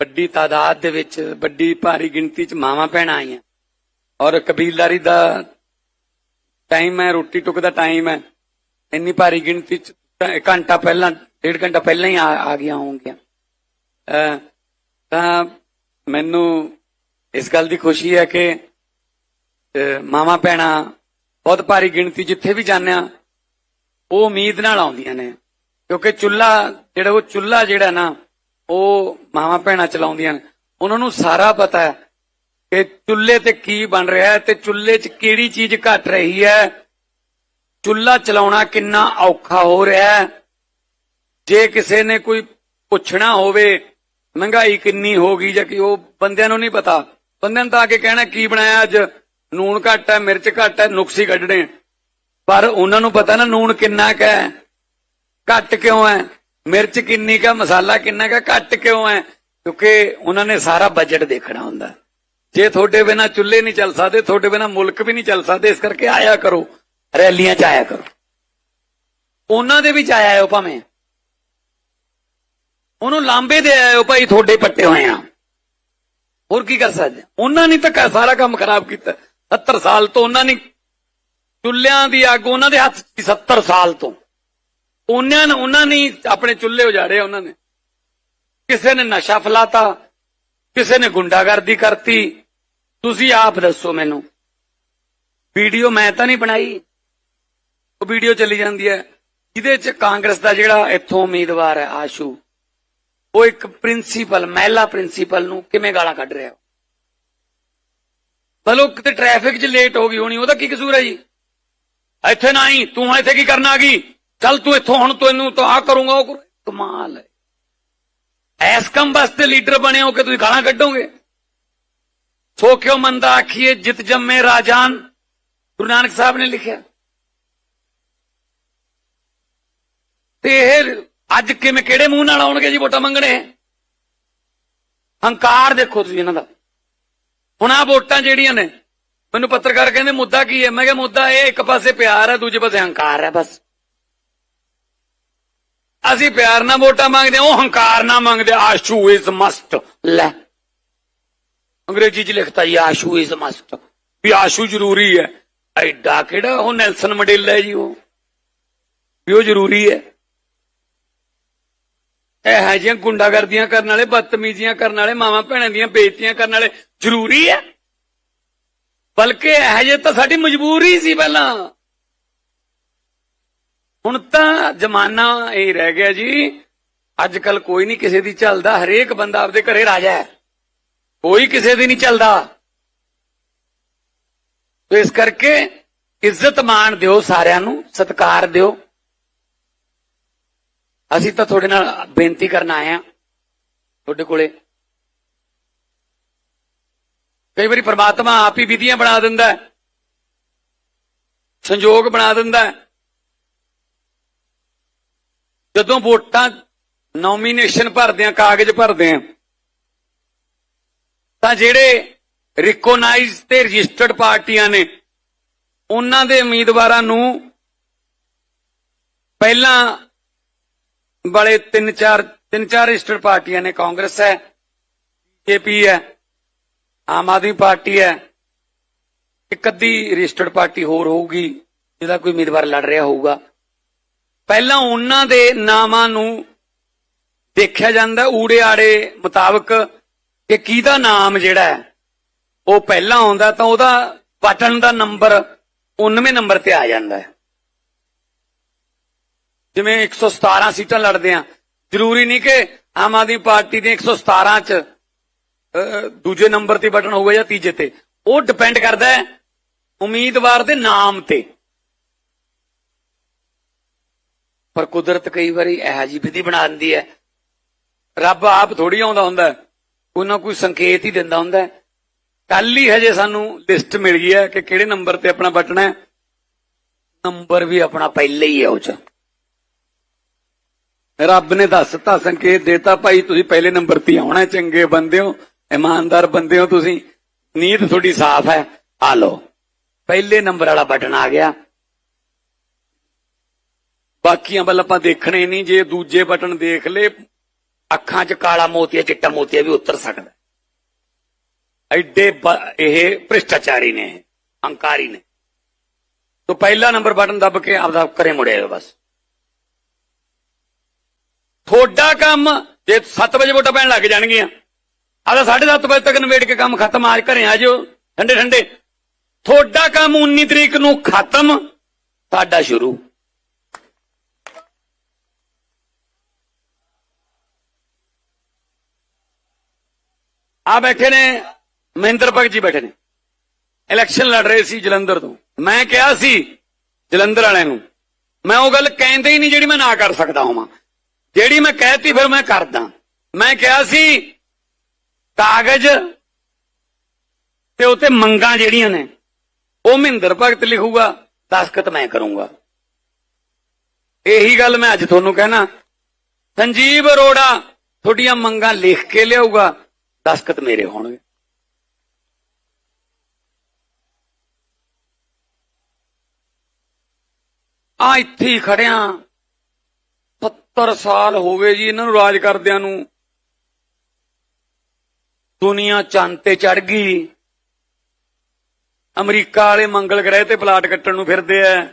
ਵੱਡੀ ਤਾਦਾਦ ਦੇ ਵਿੱਚ ਵੱਡੀ ਭਾਰੀ ਗਿਣਤੀ ਚ ਮਾਵਾਂ ਭੈਣਾਂ ਆਈਆਂ। ਔਰ ਕਬੀਲਦਾਰੀ ਦਾ ਟਾਈਮ ਹੈ ਰੋਟੀ ਟੁੱਕ ਦਾ ਟਾਈਮ ਹੈ। ਇੰਨੀ ਭਾਰੀ ਗਿਣਤੀ ਚ ਘੰਟਾ ਪਹਿਲਾਂ ਡੇਢ ਘੰਟਾ ਪਹਿਲਾਂ ਹੀ ਆ ਆ ਗਈਆਂ ਹੋਣਗੀਆਂ। ਅਹ, ਤਾਂ ਮੈਨੂੰ ਇਸ ਗੱਲ ਦੀ ਖੁਸ਼ੀ ਹੈ ਕਿ ਅਹ, ਮਾਵਾਂ ਭੈਣਾਂ ਬਹੁਤ ਭਾਰੀ ਗਿਣਤੀ ਜਿੱਥੇ ਵੀ ਜਾਂਦੇ ਆ ਉਹ ਉਮੀਦ ਨਾਲ ਆਉਂਦੀਆਂ ਨੇ। ਕਿਉਂਕਿ ਚੁੱਲਾ ਜਿਹੜਾ ਉਹ ਚੁੱਲਾ ਜਿਹੜਾ ਨਾ ਉਹ ਮਾਵਾਂ ਭੈਣਾਂ ਚਲਾਉਂਦੀਆਂ ਨੇ। ਉਹਨਾਂ ਨੂੰ ਸਾਰਾ ਪਤਾ ਹੈ ਕਿ ਚੁੱਲ੍ਹੇ ਤੇ ਕੀ ਬਣ ਰਿਹਾ ਹੈ ਤੇ ਚੁੱਲ੍ਹੇ 'ਚ ਕਿਹੜੀ ਚੀਜ਼ ਘਟ ਰਹੀ ਹੈ। ਚੁੱਲ੍ਹਾ ਚਲਾਉਣਾ ਕਿੰਨਾ ਔਖਾ ਹੋ ਰਿਹਾ ਹੈ। ਜੇ ਕਿਸੇ ਨੇ ਕੋਈ ਪੁੱਛਣਾ ਹੋਵੇ, ਮਹਿੰਗਾਈ ਕਿੰਨੀ ਹੋ ਗਈ ਜਾਂ ਕਿ ਉਹ ਬੰਦਿਆਂ ਨੂੰ ਨਹੀਂ ਪਤਾ, ਬੰਦਿਆਂ ਨੂੰ ਤਾਂ ਆ ਕੇ ਕਹਿਣਾ, ਕੀ ਬਣਾਇਆ ਅੱਜ? ਨੂਣ ਘੱਟ ਹੈ, ਮਿਰਚ ਘੱਟ ਹੈ, ਨੁਕਸੀ ਕੱਢਣੇ ਪਰ ਉਹਨਾਂ ਨੂੰ ਪਤਾ ਨਾ ਨੂਣ ਕਿੰਨਾ ਕੁ ਹੈ, ਘੱਟ ਕਿਉਂ ਹੈ। ਮਿਰਚ ਕਿੰਨੀ ਕਾ, ਮਸਾਲਾ ਕਿੰਨਾ ਕਾ, ਘੱਟ ਕਿਉਂ ਹੈ? ਕਿਉਂਕਿ ਉਹਨਾਂ ਨੇ ਸਾਰਾ ਬਜਟ ਦੇਖਣਾ ਹੁੰਦਾ। ਜੇ ਤੁਹਾਡੇ ਬਿਨਾ ਚੁੱਲ੍ਹੇ ਨਹੀਂ ਚੱਲ ਸਕਦੇ, ਤੁਹਾਡੇ ਬਿਨਾ ਮੁਲਕ ਵੀ ਨਹੀਂ ਚੱਲ ਸਕਦੇ, ਇਸ ਕਰਕੇ ਆਇਆ ਕਰੋ। ਰੈਲੀਆਂ ਚ ਆਇਆ ਕਰੋ। ਉਹਨਾਂ ਦੇ ਵਿੱਚ ਆਇਆ ਹੋ ਭਾਵੇਂ। ਉਹਨੂੰ ਲਾਂਬੇ ਦੇ ਆਇਓ ਭਾਈ, ਤੁਹਾਡੇ ਪੱਟੇ ਹੋਏ ਆ। ਹੋਰ ਕੀ ਕਰ ਸਕਦੇ? ਉਹਨਾਂ ਨੇ ਤਾਂ ਸਾਰਾ ਕੰਮ ਖਰਾਬ ਕੀਤਾ। 70 ਸਾਲ ਤੋਂ ਉਹਨਾਂ ਨੇ ਚੁੱਲ੍ਹਿਆਂ ਦੀ ਅੱਗ ਉਹਨਾਂ ਦੇ ਹੱਥ 'ਚ 70 ਸਾਲ ਤੋਂ। ਉਹਨਾਂ ਨੇ ਉਹਨਾਂ ਨੇ ਆਪਣੇ ਚੁੱਲ੍ਹੇ ਉਜਾੜੇ ਉਹਨਾਂ ਨੇ। ਕਿਸੇ ਨੇ ਨਸ਼ਾ ਫਲਾਤਾ, ਕਿਸੇ ਨੇ ਗੁੰਡਾਗਰਦੀ ਕਰਤੀ। ਤੁਸੀਂ ਆਪ ਦੱਸੋ ਮੈਨੂੰ। ਵੀਡੀਓ ਮੈਂ ਤਾਂ ਨਹੀਂ ਬਣਾਈ। ਉਹ ਵੀਡੀਓ ਚੱਲੀ ਜਾਂਦੀ ਹੈ। ਜਿਹਦੇ 'ਚ ਕਾਂਗਰਸ ਦਾ ਜਿਹੜਾ ਇੱਥੋਂ ਉਮੀਦਵਾਰ ਹੈ, ਆਸ਼ੂ, ਉਹ ਇੱਕ ਪ੍ਰਿੰਸੀਪਲ, ਮਹਿਲਾ ਪ੍ਰਿੰਸੀਪਲ ਨੂੰ ਕਿਵੇਂ ਗਾਲਾਂ ਕੱਢ ਰਿਹਾ? ਬਲੋ, ਕਿਤੇ ਟ੍ਰੈਫਿਕ 'ਚ ਲੇਟ ਹੋ ਗਈ ਹੋਣੀ, ਉਹਦਾ ਕੀ ਕਸੂਰ ਹੈ ਜੀ? ਇੱਥੇ ਨਾ ਹੀ ਤੂੰ ਇੱਥੇ ਕੀ ਕਰਨ ਆ ਗਈ? ਚੱਲ ਤੂੰ ਇੱਥੋਂ, ਹੁਣ ਤੈਨੂੰ ਤਾਂ ਆ ਕਰੂੰਗਾ, ਉਹ ਕਰੂੰ। ਕਮਾਲ ਹੈ। ਐਸ ਕੰਮ ਵਾਸਤੇ ਲੀਡਰ ਬਣੇ ਹੋ ਕਿ ਤੁਸੀਂ ਗਾਲਾਂ ਕੱਢੋਗੇ। ਸੋ ਕਿਉ ਮੰਦਾ ਆਖੀਏ, ਜਿਤ ਜੰਮੇ ਰਾਜਾਨ, ਗੁਰੂ ਨਾਨਕ ਸਾਹਿਬ ਨੇ ਲਿਖਿਆ। ਤੇ ਇਹ ਅੱਜ ਕਿਵੇਂ, ਕਿਹੜੇ ਮੂੰਹ ਨਾਲ ਆਉਣਗੇ ਜੀ ਵੋਟਾਂ ਮੰਗਣੇ? ਹੰਕਾਰ ਦੇਖੋ ਤੁਸੀਂ ਇਹਨਾਂ ਦਾ। ਹੁਣ ਆ ਵੋਟਾਂ ਜਿਹੜੀਆਂ ਨੇ, ਮੈਨੂੰ ਪੱਤਰਕਾਰ ਕਹਿੰਦੇ, ਮੁੱਦਾ ਕੀ ਹੈ? ਮੈਂ ਕਿਹਾ, ਮੁੱਦਾ ਇਹ ਇੱਕ ਪਾਸੇ ਪਿਆਰ ਹੈ, ਦੂਜੇ ਪਾਸੇ ਹੰਕਾਰ ਹੈ, ਬਸ। ਅਸੀਂ ਪਿਆਰ ਨਾਲ ਵੋਟਾਂ ਮੰਗਦੇ ਹਾਂ, ਉਹ ਹੰਕਾਰ ਨਾਲ ਮੰਗਦੇ ਆਸ਼ੂ ਇਜ਼ ਮਸਟ ਲੈ। ਅੰਗਰੇਜ਼ੀ ਚ ਲਿਖਤਾ ਜੀ ਆਸ਼ੂ ਇਜ਼ ਮਸਟ ਵੀ ਆਸ਼ੂ ਜ਼ਰੂਰੀ ਹੈ। ਐਡਾ ਕਿਹੜਾ ਉਹ ਨੈਲਸਨ ਮੰਡੇਲਾ ਹੈ ਜੀ ਉਹ? ਵੀ ਉਹ ਜ਼ਰੂਰੀ ਹੈ। ਇਹ ਹੈ ਜਿਹੀਆਂ ਗੁੰਡਾਗਰਦੀਆਂ ਕਰਨ ਵਾਲੇ ਬਦਤਮੀਜ਼ੀਆਂ ਕਰਨ ਵਾਲੇ ਮਾਵਾਂ ਭੈਣਾਂ ਦੀਆਂ ਬੇਇੱਜ਼ਤੀਆਂ ਕਰਨ ਵਾਲੇ ਜ਼ਰੂਰੀ ਹੈ। ਬਲਕਿ ਇਹ ਜੇ ਤਾਂ ਸਾਡੀ ਮਜਬੂਰੀ ਸੀ ਪਹਿਲਾਂ। ਹੁਣ ਤਾਂ ਜ਼ਮਾਨਾ ਇਹ ਰਹਿ ਗਿਆ ਜੀ। ਅੱਜ ਕੱਲ ਕੋਈ ਨਹੀਂ ਕਿਸੇ ਦੀ ਚੱਲਦਾ। ਹਰੇਕ ਬੰਦਾ ਆਪਦੇ ਘਰੇ ਰਾਜਾ ਹੈ। ਕੋਈ ਕਿਸੇ ਦੀ ਨਹੀਂ ਚੱਲਦਾ। ਤੇ ਇਸ ਕਰਕੇ ਇੱਜ਼ਤ ਮਾਣ ਦਿਓ ਸਾਰਿਆਂ ਨੂੰ, ਸਤਿਕਾਰ ਦਿਓ। ਅਸੀਂ ਤਾਂ ਤੁਹਾਡੇ ਨਾਲ ਬੇਨਤੀ ਕਰਨ ਆਏ ਆ ਤੁਹਾਡੇ ਕੋਲੇ ਕਈ ਵਾਰੀ ਪ੍ਰਮਾਤਮਾ ਆਪ ਹੀ ਵਿਧੀਆਂ ਬਣਾ ਦਿੰਦਾ ਸੰਯੋਗ ਬਣਾ ਦਿੰਦਾ ਜਦੋਂ ਵੋਟਾਂ ਨੋਮੀਨੇਸ਼ਨ ਭਰਦੇ ਆ, ਕਾਗਜ਼ ਭਰਦੇ ਆ, ਤਾਂ ਜਿਹੜੇ ਰਿਕੋਗਨਾਈਜ਼ ਤੇ ਰਜਿਸਟਰਡ ਪਾਰਟੀਆਂ ਨੇ, ਉਹਨਾਂ ਦੇ ਉਮੀਦਵਾਰਾਂ ਨੂੰ ਪਹਿਲਾਂ ਵਾਲੇ ਤਿੰਨ ਚਾਰ ਤਿੰਨ ਚਾਰ ਰਜਿਸਟਰਡ ਪਾਰਟੀਆਂ ਨੇ, ਕਾਂਗਰਸ ਹੈ ਬੀਜੇਪੀ ਹੈ, ਆਮ ਆਦਮੀ ਪਾਰਟੀ ਹੈ, ਇੱਕ ਅੱਧੀ ਰਜਿਸਟਰਡ ਪਾਰਟੀ ਹੋਰ ਹੋਊਗੀ, ਜਿਹਦਾ ਕੋਈ ਉਮੀਦਵਾਰ ਲੜ ਰਿਹਾ ਹੋਊਗਾ। ਪਹਿਲਾਂ ਉਹਨਾਂ ਦੇ ਨਾਮਾਂ ਨੂੰ ਦੇਖਿਆ ਜਾਂਦਾ ਊੜੇ ਆੜੇ ਮੁਤਾਬਕ ਕਿ ਕਿਹਦਾ ਨਾਮ ਜਿਹੜਾ ਉਹ ਪਹਿਲਾਂ ਆਉਂਦਾ ਤਾਂ ਉਹਦਾ ਬਟਨ ਦਾ ਨੰਬਰ 19ਵੇਂ ਨੰਬਰ ਤੇ ਆ ਜਾਂਦਾ ਹੈ। ਜਿਵੇਂ 117 ਸੀਟਾਂ ਲੜਦੇ ਆ ਜ਼ਰੂਰੀ ਨਹੀਂ ਕਿ ਆਮ ਆਦਮੀ ਪਾਰਟੀ ਦੇ 117 ਚ ਅਹ, ਦੂਜੇ ਨੰਬਰ ਤੇ ਬਟਨ ਹੋਊਗਾ ਜਾਂ ਤੀਜੇ ਤੇ ਉਹ ਡਿਪੈਂਡ ਕਰਦਾ ਹੈ ਉਮੀਦਵਾਰ ਦੇ ਨਾਮ ਤੇ। ਪਰ ਕੁਦਰਤ ਕਈ ਵਾਰੀ ਇਹੋ ਜਿਹੀ ਵਿਧੀ ਬਣਾ ਦਿੰਦੀ ਹੈ। ਰੱਬ ਆਪ ਥੋੜੀ ਆਉਂਦਾ ਹੁੰਦਾ ਕੋਈ ਨਾ ਕੋਈ ਸੰਕੇਤ ਹੀ ਦਿੰਦਾ ਹੁੰਦਾ ਕੱਲ ਹੀ ਹਜੇ ਸਾਨੂੰ ਲਿਸਟ ਮਿਲ ਗਈ ਹੈ ਕਿ ਕਿਹੜੇ ਨੰਬਰ ਤੇ ਆਪਣਾ ਬਟਨ ਹੈ। ਨੰਬਰ ਵੀ ਆਪਣਾ ਪਹਿਲੇ ਹੀ ਹੈ ਉਹ ਚ। ਰੱਬ ਨੇ ਦੱਸਤਾ, ਸੰਕੇਤ ਦੇਤਾ, ਭਾਈ ਤੁਸੀਂ ਪਹਿਲੇ ਨੰਬਰ ਤੇ ਆਉਣਾ ਚੰਗੇ ਬੰਦੇ ਹੋ, ਇਮਾਨਦਾਰ ਬੰਦੇ ਹੋ ਤੁਸੀਂ। ਨੀਤ ਤੁਹਾਡੀ ਸਾਫ਼ ਹੈ। ਆ ਲਓ। ਪਹਿਲੇ ਨੰਬਰ ਵਾਲਾ ਬਟਨ ਆ ਗਿਆ। ਬਾਕੀਆਂ ਵੱਲ ਆਪਾਂ ਦੇਖਣੇ ਨਹੀਂ, ਜੇ ਦੂਜੇ ਬਟਨ ਦੇਖ ਲੇ, ਅੱਖਾਂ 'ਚ ਕਾਲਾ ਮੋਤੀਆ, ਚਿੱਟਾ ਮੋਤੀਆ ਵੀ ਉਤਰ ਸਕਦਾ। ਐਡੇ ਇਹ ਭ੍ਰਿਸ਼ਟਾਚਾਰੀ ਨੇ ਹੰਕਾਰੀ ਨੇ। ਤੋ ਪਹਿਲਾ ਨੰਬਰ ਬਟਨ ਦੱਬ ਕੇ ਆਪਦਾ ਘਰੇ ਮੁੜਿਆ ਬਸ। ਤੁਹਾਡਾ ਕੰਮ ਜੇ 7 ਵਜੇ ਵੋਟਾਂ ਪੈਣ ਲੱਗ ਜਾਣਗੀਆਂ ਆਦਾ 7:30 ਵਜੇ ਤੱਕ ਨਵੇੜ ਕੇ ਕੰਮ ਖਤਮ ਆਜ ਘਰੇ ਆ ਜਾਓ ਠੰਡੇ ਠੰਡੇ ਤੁਹਾਡਾ ਕੰਮ 19 ਤਰੀਕ ਨੂੰ ਖਤਮ ਸਾਡਾ ਸ਼ੁਰੂ। ਆ ਬੈਠੇ ਨੇ, ਮਹਿੰਦਰ ਭਗਤ ਜੀ ਬੈਠੇ ਨੇ। ਇਲੈਕਸ਼ਨ ਲੜ ਰਹੇ ਸੀ ਜਲੰਧਰ ਤੋਂ। ਮੈਂ ਕਿਹਾ ਸੀ ਜਲੰਧਰ ਵਾਲਿਆਂ ਨੂੰ, ਮੈਂ ਉਹ ਗੱਲ ਕਹਿੰਦੇ ਹੀ ਨਹੀਂ ਜਿਹੜੀ ਮੈਂ ਨਾ ਕਰ ਸਕਦਾ ਹਾਂ ਜਿਹੜੀ ਮੈਂ ਕਹਿਤੀ ਫਿਰ ਮੈਂ ਕਰਦਾ। ਮੈਂ ਕਿਹਾ ਸੀ, ਕਾਗਜ਼ ਤੇ ਉਤੇ ਮੰਗਾਂ ਜਿਹੜੀਆਂ ਨੇ, ਉਹ ਮਹਿੰਦਰ ਭਗਤ ਲਿਖੂਗਾ, ਦਸਖਤ ਮੈਂ ਕਰੂੰਗਾ। ਇਹੀ ਗੱਲ ਮੈਂ ਅੱਜ ਤੁਹਾਨੂੰ ਕਹਿਣਾ। ਸੰਜੀਵ ਅਰੋੜਾ ਤੁਹਾਡੀਆਂ ਮੰਗਾਂ ਲਿਖ ਕੇ ਲਿਆਊਗਾ। ਦਸਖਤ ਮੇਰੇ ਹੋਣਗੇ। ਆ ਇੱਥੇ ਹੀ ਖੜਿਆਂ। 70 ਸਾਲ ਹੋ ਗਏ ਜੀ ਇਹਨਾਂ ਨੂੰ ਰਾਜ ਕਰਦਿਆਂ ਨੂੰ। ਦੁਨੀਆ ਚੰਦ ਤੇ ਚੜ ਗਈ। ਅਮਰੀਕਾ ਵਾਲੇ ਮੰਗਲ ਗ੍ਰਹਿ ਤੇ ਪਲਾਟ ਕੱਟਣ ਨੂੰ ਫਿਰਦੇ ਐ।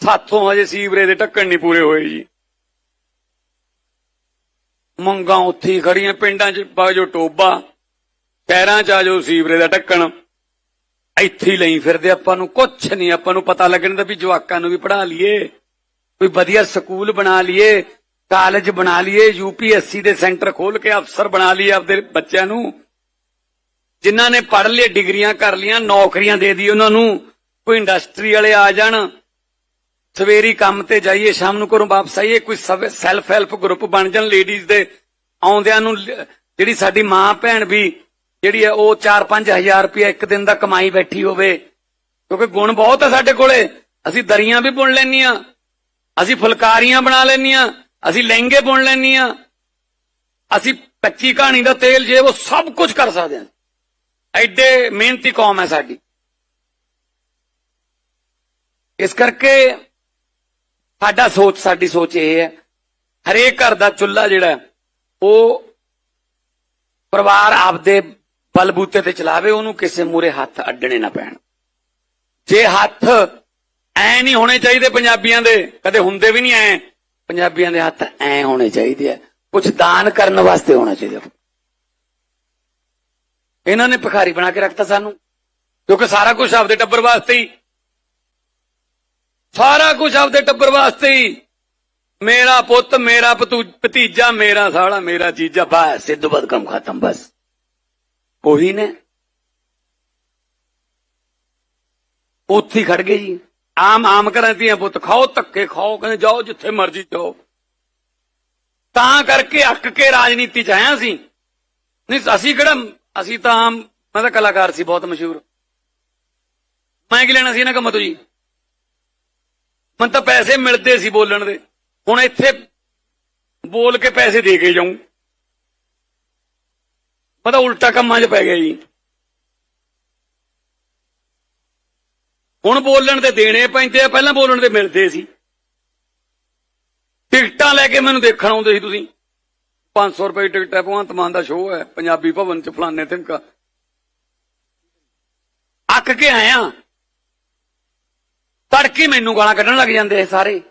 ਸਾਥੋਂ ਹਜੇ ਸੀਵਰੇ ਦੇ ਢੱਕਣ ਨਹੀਂ ਪੂਰੇ ਹੋਏ ਜੀ। ਮੰਗਾਂ ਉੱਥੇ ਹੀ ਖੜੀਆਂ, ਪਿੰਡਾਂ 'ਚ ਬਾਜੋ ਟੋਬਾ, ਪੈਰਾਂ 'ਚ ਆਜੋ ਸੀਵਰੇ ਦਾ ਢੱਕਣ। ਇੱਥੇ ਲਈ ਫਿਰਦੇ ਆਪਾਂ ਨੂੰ, ਕੁਛ ਨਹੀਂ, ਆਪਾਂ ਨੂੰ ਪਤਾ ਲੱਗਣ ਦਾ ਵੀ ਜਵਾਕਾਂ ਨੂੰ ਵੀ ਪੜ੍ਹਾ ਲਈਏ, ਕੋਈ ਵਧੀਆ ਸਕੂਲ ਬਣਾ ਲਈਏ, ਕਾਲਜ ਬਣਾ ਲਈਏ ਯੂਪੀਐਸਸੀ ਦੇ ਸੈਂਟਰ ਖੋਲ ਕੇ ਅਫਸਰ ਬਣਾ ਲਈਏ ਆਪਦੇ ਬੱਚਿਆਂ ਨੂੰ। ਜਿਨ੍ਹਾਂ ਨੇ ਪੜ੍ਹ ਲਏ ਡਿਗਰੀਆਂ ਕਰ ਲੀਆਂ ਨੌਕਰੀਆਂ ਦੇ ਦੀ ਉਹਨਾਂ ਨੂੰ, ਕੋਈ ਇੰਡਸਟਰੀ ਵਾਲੇ ਆ ਜਾਣ ਸਵੇਰੀ ਕੰਮ ਤੇ ਜਾਈਏ, ਸ਼ਾਮ ਨੂੰ ਘਰੋਂ ਵਾਪਸ ਆਈਏ, ਕੋਈ ਸੈਲਫ ਹੈਲਪ ਗਰੁੱਪ ਬਣ ਜਾਣ ਲੇਡੀਜ਼ ਦੇ। ਆਉਂਦਿਆਂ ਨੂੰ ਜਿਹੜੀ ਸਾਡੀ ਮਾਂ ਭੈਣ ਵੀ, ਜਿਹੜੀ ਹੈ ਉਹ 4-5000 ਰੁਪਏ ਇੱਕ ਦਿਨ ਦਾ ਕਮਾਈ ਬੈਠੀ ਹੋਵੇ। ਕਿਉਂਕਿ ਗੁਣ ਬਹੁਤ ਹੈ ਸਾਡੇ ਕੋਲੇ। ਅਸੀਂ ਦਰੀਆਂ ਵੀ ਬੁਣ ਲੈਣੀਆਂ ਅਸੀਂ ਫੁਲਕਾਰੀਆਂ ਬਣਾ ਲੈਣੀਆਂ ਅਸੀਂ ਲਹਿੰਗੇ ਬੁਣ ਲੈਣੀਆਂ ਅਸੀਂ ਕੱਚੀ ਕਹਾਣੀ ਦਾ ਤੇਲ ਜੇ ਉਹ ਸਭ ਕੁਝ ਕਰ ਸਕਦੇ ਹਾਂ। ਐਡੇ ਮਿਹਨਤੀ ਕੌਮ ਹੈ ਸਾਡੀ। ਇਸ ਕਰਕੇ ਸਾਡਾ ਸੋਚ, ਸਾਡੀ ਸੋਚ ਇਹ ਹੈ। ਹਰੇਕ ਘਰ ਦਾ ਚੁੱਲ੍ਹਾ ਜਿਹੜਾ ਉਹ ਪਰਿਵਾਰ ਆਪਦੇ ਬਲਬੂਤੇ ਤੇ ਚਲਾਵੇ, ਉਹਨੂੰ ਕਿਸੇ ਮੂਰੇ ਹੱਥ ਅੱਡਣੇ ਨਾ ਪੈਣ। ਜੇ ਹੱਥ ਐ ਨਹੀਂ ਹੋਣੇ ਚਾਹੀਦੇ ਪੰਜਾਬੀਆਂ ਦੇ, ਕਦੇ ਹੁੰਦੇ ਵੀ ਨਹੀਂ ਐ, ਪੰਜਾਬੀਆਂ ਦੇ ਹੱਥ ਐ ਹੋਣੇ ਚਾਹੀਦੇ ਆ। ਕੁਝ ਦਾਨ ਕਰਨ ਵਾਸਤੇ ਹੋਣਾ ਚਾਹੀਦਾ। ਇਹਨਾਂ ਨੇ ਭਿਖਾਰੀ ਬਣਾ ਕੇ ਰੱਖਤਾ ਸਾਨੂੰ, ਕਿਉਂਕਿ ਸਾਰਾ ਕੁਝ ਆਪਦੇ ਟੱਬਰ ਵਾਸਤੇ ਹੀ ਸਾਰਾ ਕੁਝ ਆਪਦੇ ਟੱਬਰ ਵਾਸਤੇ ਹੀ। ਮੇਰਾ ਪੁੱਤ, ਮੇਰਾ ਭਤੂ- ਭਤੀਜਾ, ਮੇਰਾ ਸਾਲਾ, ਮੇਰਾ ਜੀਜਾ, ਬਸ, ਸਿੱਧੂ ਬਦ ਕੰਮ ਖਤਮ, ਬਸ। ਉਹੀ ਨੇ। ਉੱਥੇ ਹੀ ਖੜ ਗਏ ਜੀ। ਆਮ ਆਮ ਘਰਾਂ ਦੀਆਂ ਪੁੱਤ, ਖਾਓ ਧੱਕੇ, ਖਾਓ, ਕਹਿੰਦੇ ਜਾਓ ਜਿੱਥੇ ਮਰਜ਼ੀ ਜਾਓ। ਤਾਂ ਕਰਕੇ ਅੱਕ ਕੇ ਰਾਜਨੀਤੀ ਚ ਆਇਆ ਸੀ। ਨਹੀਂ, ਅਸੀਂ ਕਿਹੜਾ ਅਸੀਂ ਤਾਂ ਆਮ ਮੈਂ ਤਾਂ ਕਲਾਕਾਰ ਸੀ, ਬਹੁਤ ਮਸ਼ਹੂਰ। ਮੈਂ ਕੀ ਲੈਣਾ ਸੀ ਇਹਨਾਂ ਕੰਮਾਂ ਤੋਂ ਜੀ? ਮਨ ਤਾਂ ਪੈਸੇ ਮਿਲਦੇ ਸੀ ਬੋਲਣ ਦੇ। ਹੁਣ ਇੱਥੇ ਬੋਲ ਕੇ ਪੈਸੇ ਦੇ ਕੇ ਜਾਉਂ ਪਤਾ ਉਲਟਾ ਕੰਮਾਂ 'ਚ ਪੈ ਗਿਆ ਜੀ। ਹੁਣ ਬੋਲਣ ਤੇ ਦੇਣੇ ਪੈਂਦੇ ਆ, ਪਹਿਲਾਂ ਬੋਲਣ ਤੇ ਮਿਲਦੇ ਸੀ। ਟਿਕਟਾਂ ਲੈ ਕੇ ਮੈਨੂੰ ਦੇਖਣ ਆਉਂਦੇ ਸੀ ਤੁਸੀਂ। 500 ਰੁਪਏ ਟਿਕਟ ਹੈ, ਭਗਵੰਤ ਮਾਨ ਦਾ ਸ਼ੋਅ ਹੈ, ਪੰਜਾਬੀ ਭਵਨ ਚ, ਫਲਾਣੇ ਤਿਮਕਾ ਅੱਕ ਕੇ ਆਇਆ। ਤੜਕੇ ਮੈਨੂੰ ਗਾਲਾਂ ਕੱਢਣ ਲੱਗ ਜਾਂਦੇ ਸਾਰੇ।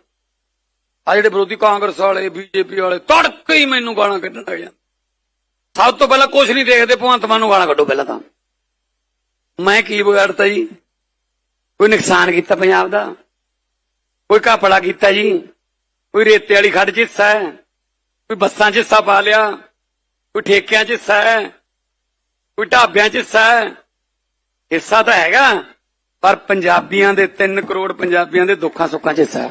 ਆ ਜਿਹੜੇ ਵਿਰੋਧੀ ਕਾਂਗਰਸ ਵਾਲੇ, ਬੀਜੇਪੀ ਵਾਲੇ, ਤੜਕੇ ਮੈਨੂੰ ਗਾਲਾਂ ਕੱਢਣ ਲੱਗ ਜਾਂਦੇ। ਸਭ ਤੋਂ ਪਹਿਲਾਂ ਕੁਝ ਨਹੀਂ ਦੇਖਦੇ, ਭਗਵੰਤ ਮਾਨ ਨੂੰ ਗਾਲਾਂ ਕੱਢੋ ਪਹਿਲਾਂ ਤਾਂ। ਮੈਂ ਕੀ ਵਿਗਾੜਤਾ ਜੀ? ਕੋਈ ਨੁਕਸਾਨ ਕੀਤਾ ਪੰਜਾਬ ਦਾ? ਕੋਈ ਘਪਲਾ ਕੀਤਾ ਜੀ? ਕੋਈ ਰੇਤੇ ਵਾਲੀ ਖੱਡ 'ਚ ਹਿੱਸਾ ਹੈ? ਕੋਈ ਬੱਸਾਂ 'ਚ ਹਿੱਸਾ ਪਾ ਲਿਆ? ਕੋਈ ਠੇਕਿਆਂ 'ਚ ਹਿੱਸਾ ਹੈ? ਕੋਈ ਢਾਬਿਆਂ 'ਚ ਹਿੱਸਾ ਹੈ? ਹਿੱਸਾ ਤਾਂ ਹੈਗਾ। ਪਰ ਪੰਜਾਬੀਆਂ ਦੇ 3 ਕਰੋੜ ਪੰਜਾਬੀਆਂ ਦੇ ਦੁੱਖਾਂ ਸੁੱਖਾਂ 'ਚ ਹਿੱਸਾ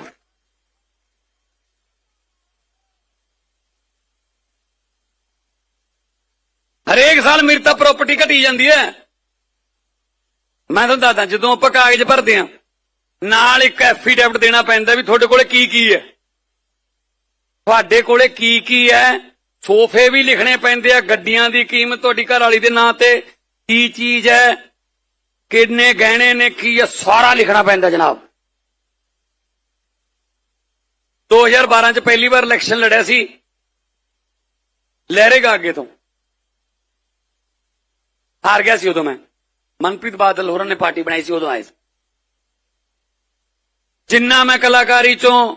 ਹਰੇਕ ਸਾਲ ਮੇਰੀ ਤਾਂ ਪ੍ਰਾਪਰਟੀ ਘਟੀ ਜਾਂਦੀ ਹੈ। ਮੈਂ ਤੁਹਾਨੂੰ ਦੱਸਦਾ, ਜਦੋਂ ਆਪਾਂ ਕਾਗਜ਼ ਭਰਦੇ ਆ ਨਾਲ ਇੱਕ ਐਫੀਡੈਵਿਟ ਦੇਣਾ ਪੈਂਦਾ ਵੀ ਤੁਹਾਡੇ ਕੋਲੇ ਕੀ ਕੀ ਹੈ। ਤੁਹਾਡੇ ਕੋਲੇ ਕੀ ਕੀ ਹੈ? ਸੋਫੇ ਵੀ ਲਿਖਣੇ ਪੈਂਦੇ ਆ, ਗੱਡੀਆਂ ਦੀ ਕੀਮਤ ਤੁਹਾਡੀ ਘਰ ਵਾਲੀ ਦੇ ਨਾਂ ਤੇ ਕੀ ਚੀਜ਼ ਹੈ? ਕਿੰਨੇ ਗਹਿਣੇ ਨੇ ਕੀ ਹੈ ਸਾਰਾ ਲਿਖਣਾ ਪੈਂਦਾ ਜਨਾਬ। 2012 ਚ ਪਹਿਲੀ ਵਾਰ ਇਲੈਕਸ਼ਨ ਲੜਿਆ ਸੀ। ਲਹਿਰੇਗਾ ਅੱਗੇ ਤੋਂ। ਹਾਰ ਗਿਆ ਸੀ ਉਦੋਂ ਮੈਂ। ਮਨਪ੍ਰੀਤ ਬਾਦਲ ਹੋਰਾਂ ਨੇ ਪਾਰਟੀ ਬਣਾਈ ਸੀ, ਉਦੋਂ ਆਏ ਸੀ। ਜਿੰਨਾ ਮੈਂ ਕਲਾਕਾਰੀ ਚੋਂ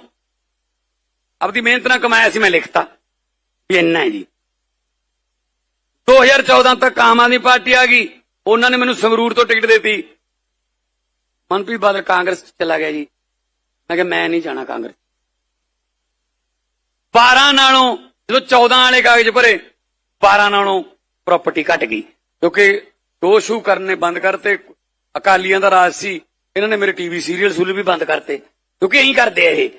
ਆਪਦੀ ਮਿਹਨਤ ਨਾਲ ਕਮਾਇਆ ਸੀ, ਮੈਂ ਲਿਖਤਾ। ਵੀ ਇੰਨਾ ਹੈ ਜੀ। 2014 ਤੱਕ ਆਮ ਆਦਮੀ ਪਾਰਟੀ ਆ ਗਈ। ਉਹਨਾਂ ਨੇ ਮੈਨੂੰ ਸੰਗਰੂਰ ਤੋਂ ਟਿਕਟ ਦਿੱਤੀ। ਮਨਪ੍ਰੀਤ ਬਾਦਲ ਕਾਂਗਰਸ ਚਲਾ ਗਿਆ ਜੀ। ਮੈਂ ਕਿਹਾ, ਮੈਂ ਨਹੀਂ ਜਾਣਾ ਕਾਂਗਰਸ 12 ਨਾਲੋਂ, ਜਦੋਂ 14 ਵਾਲੇ ਕਾਗਜ਼ ਭਰੇ 12 ਨਾਲੋਂ ਪ੍ਰਾਪਰਟੀ ਘਟ ਗਈ। ਕਿਉਂਕਿ ਦੋ ਸ਼ੂ ਕਰਨੇ ਬੰਦ ਕਰਤੇ, ਅਕਾਲੀਆਂ ਦਾ ਰਾਜ ਸੀ, ਇਹਨਾਂ ਨੇ ਮੇਰੇ ਟੀਵੀ ਸੀਰੀਅਲ ਸੁਲ ਵੀ ਬੰਦ ਕਰਤੇ। ਕਿਉਂਕਿ ਇਹੀ ਕਰਦੇ ਆ ਇਹ।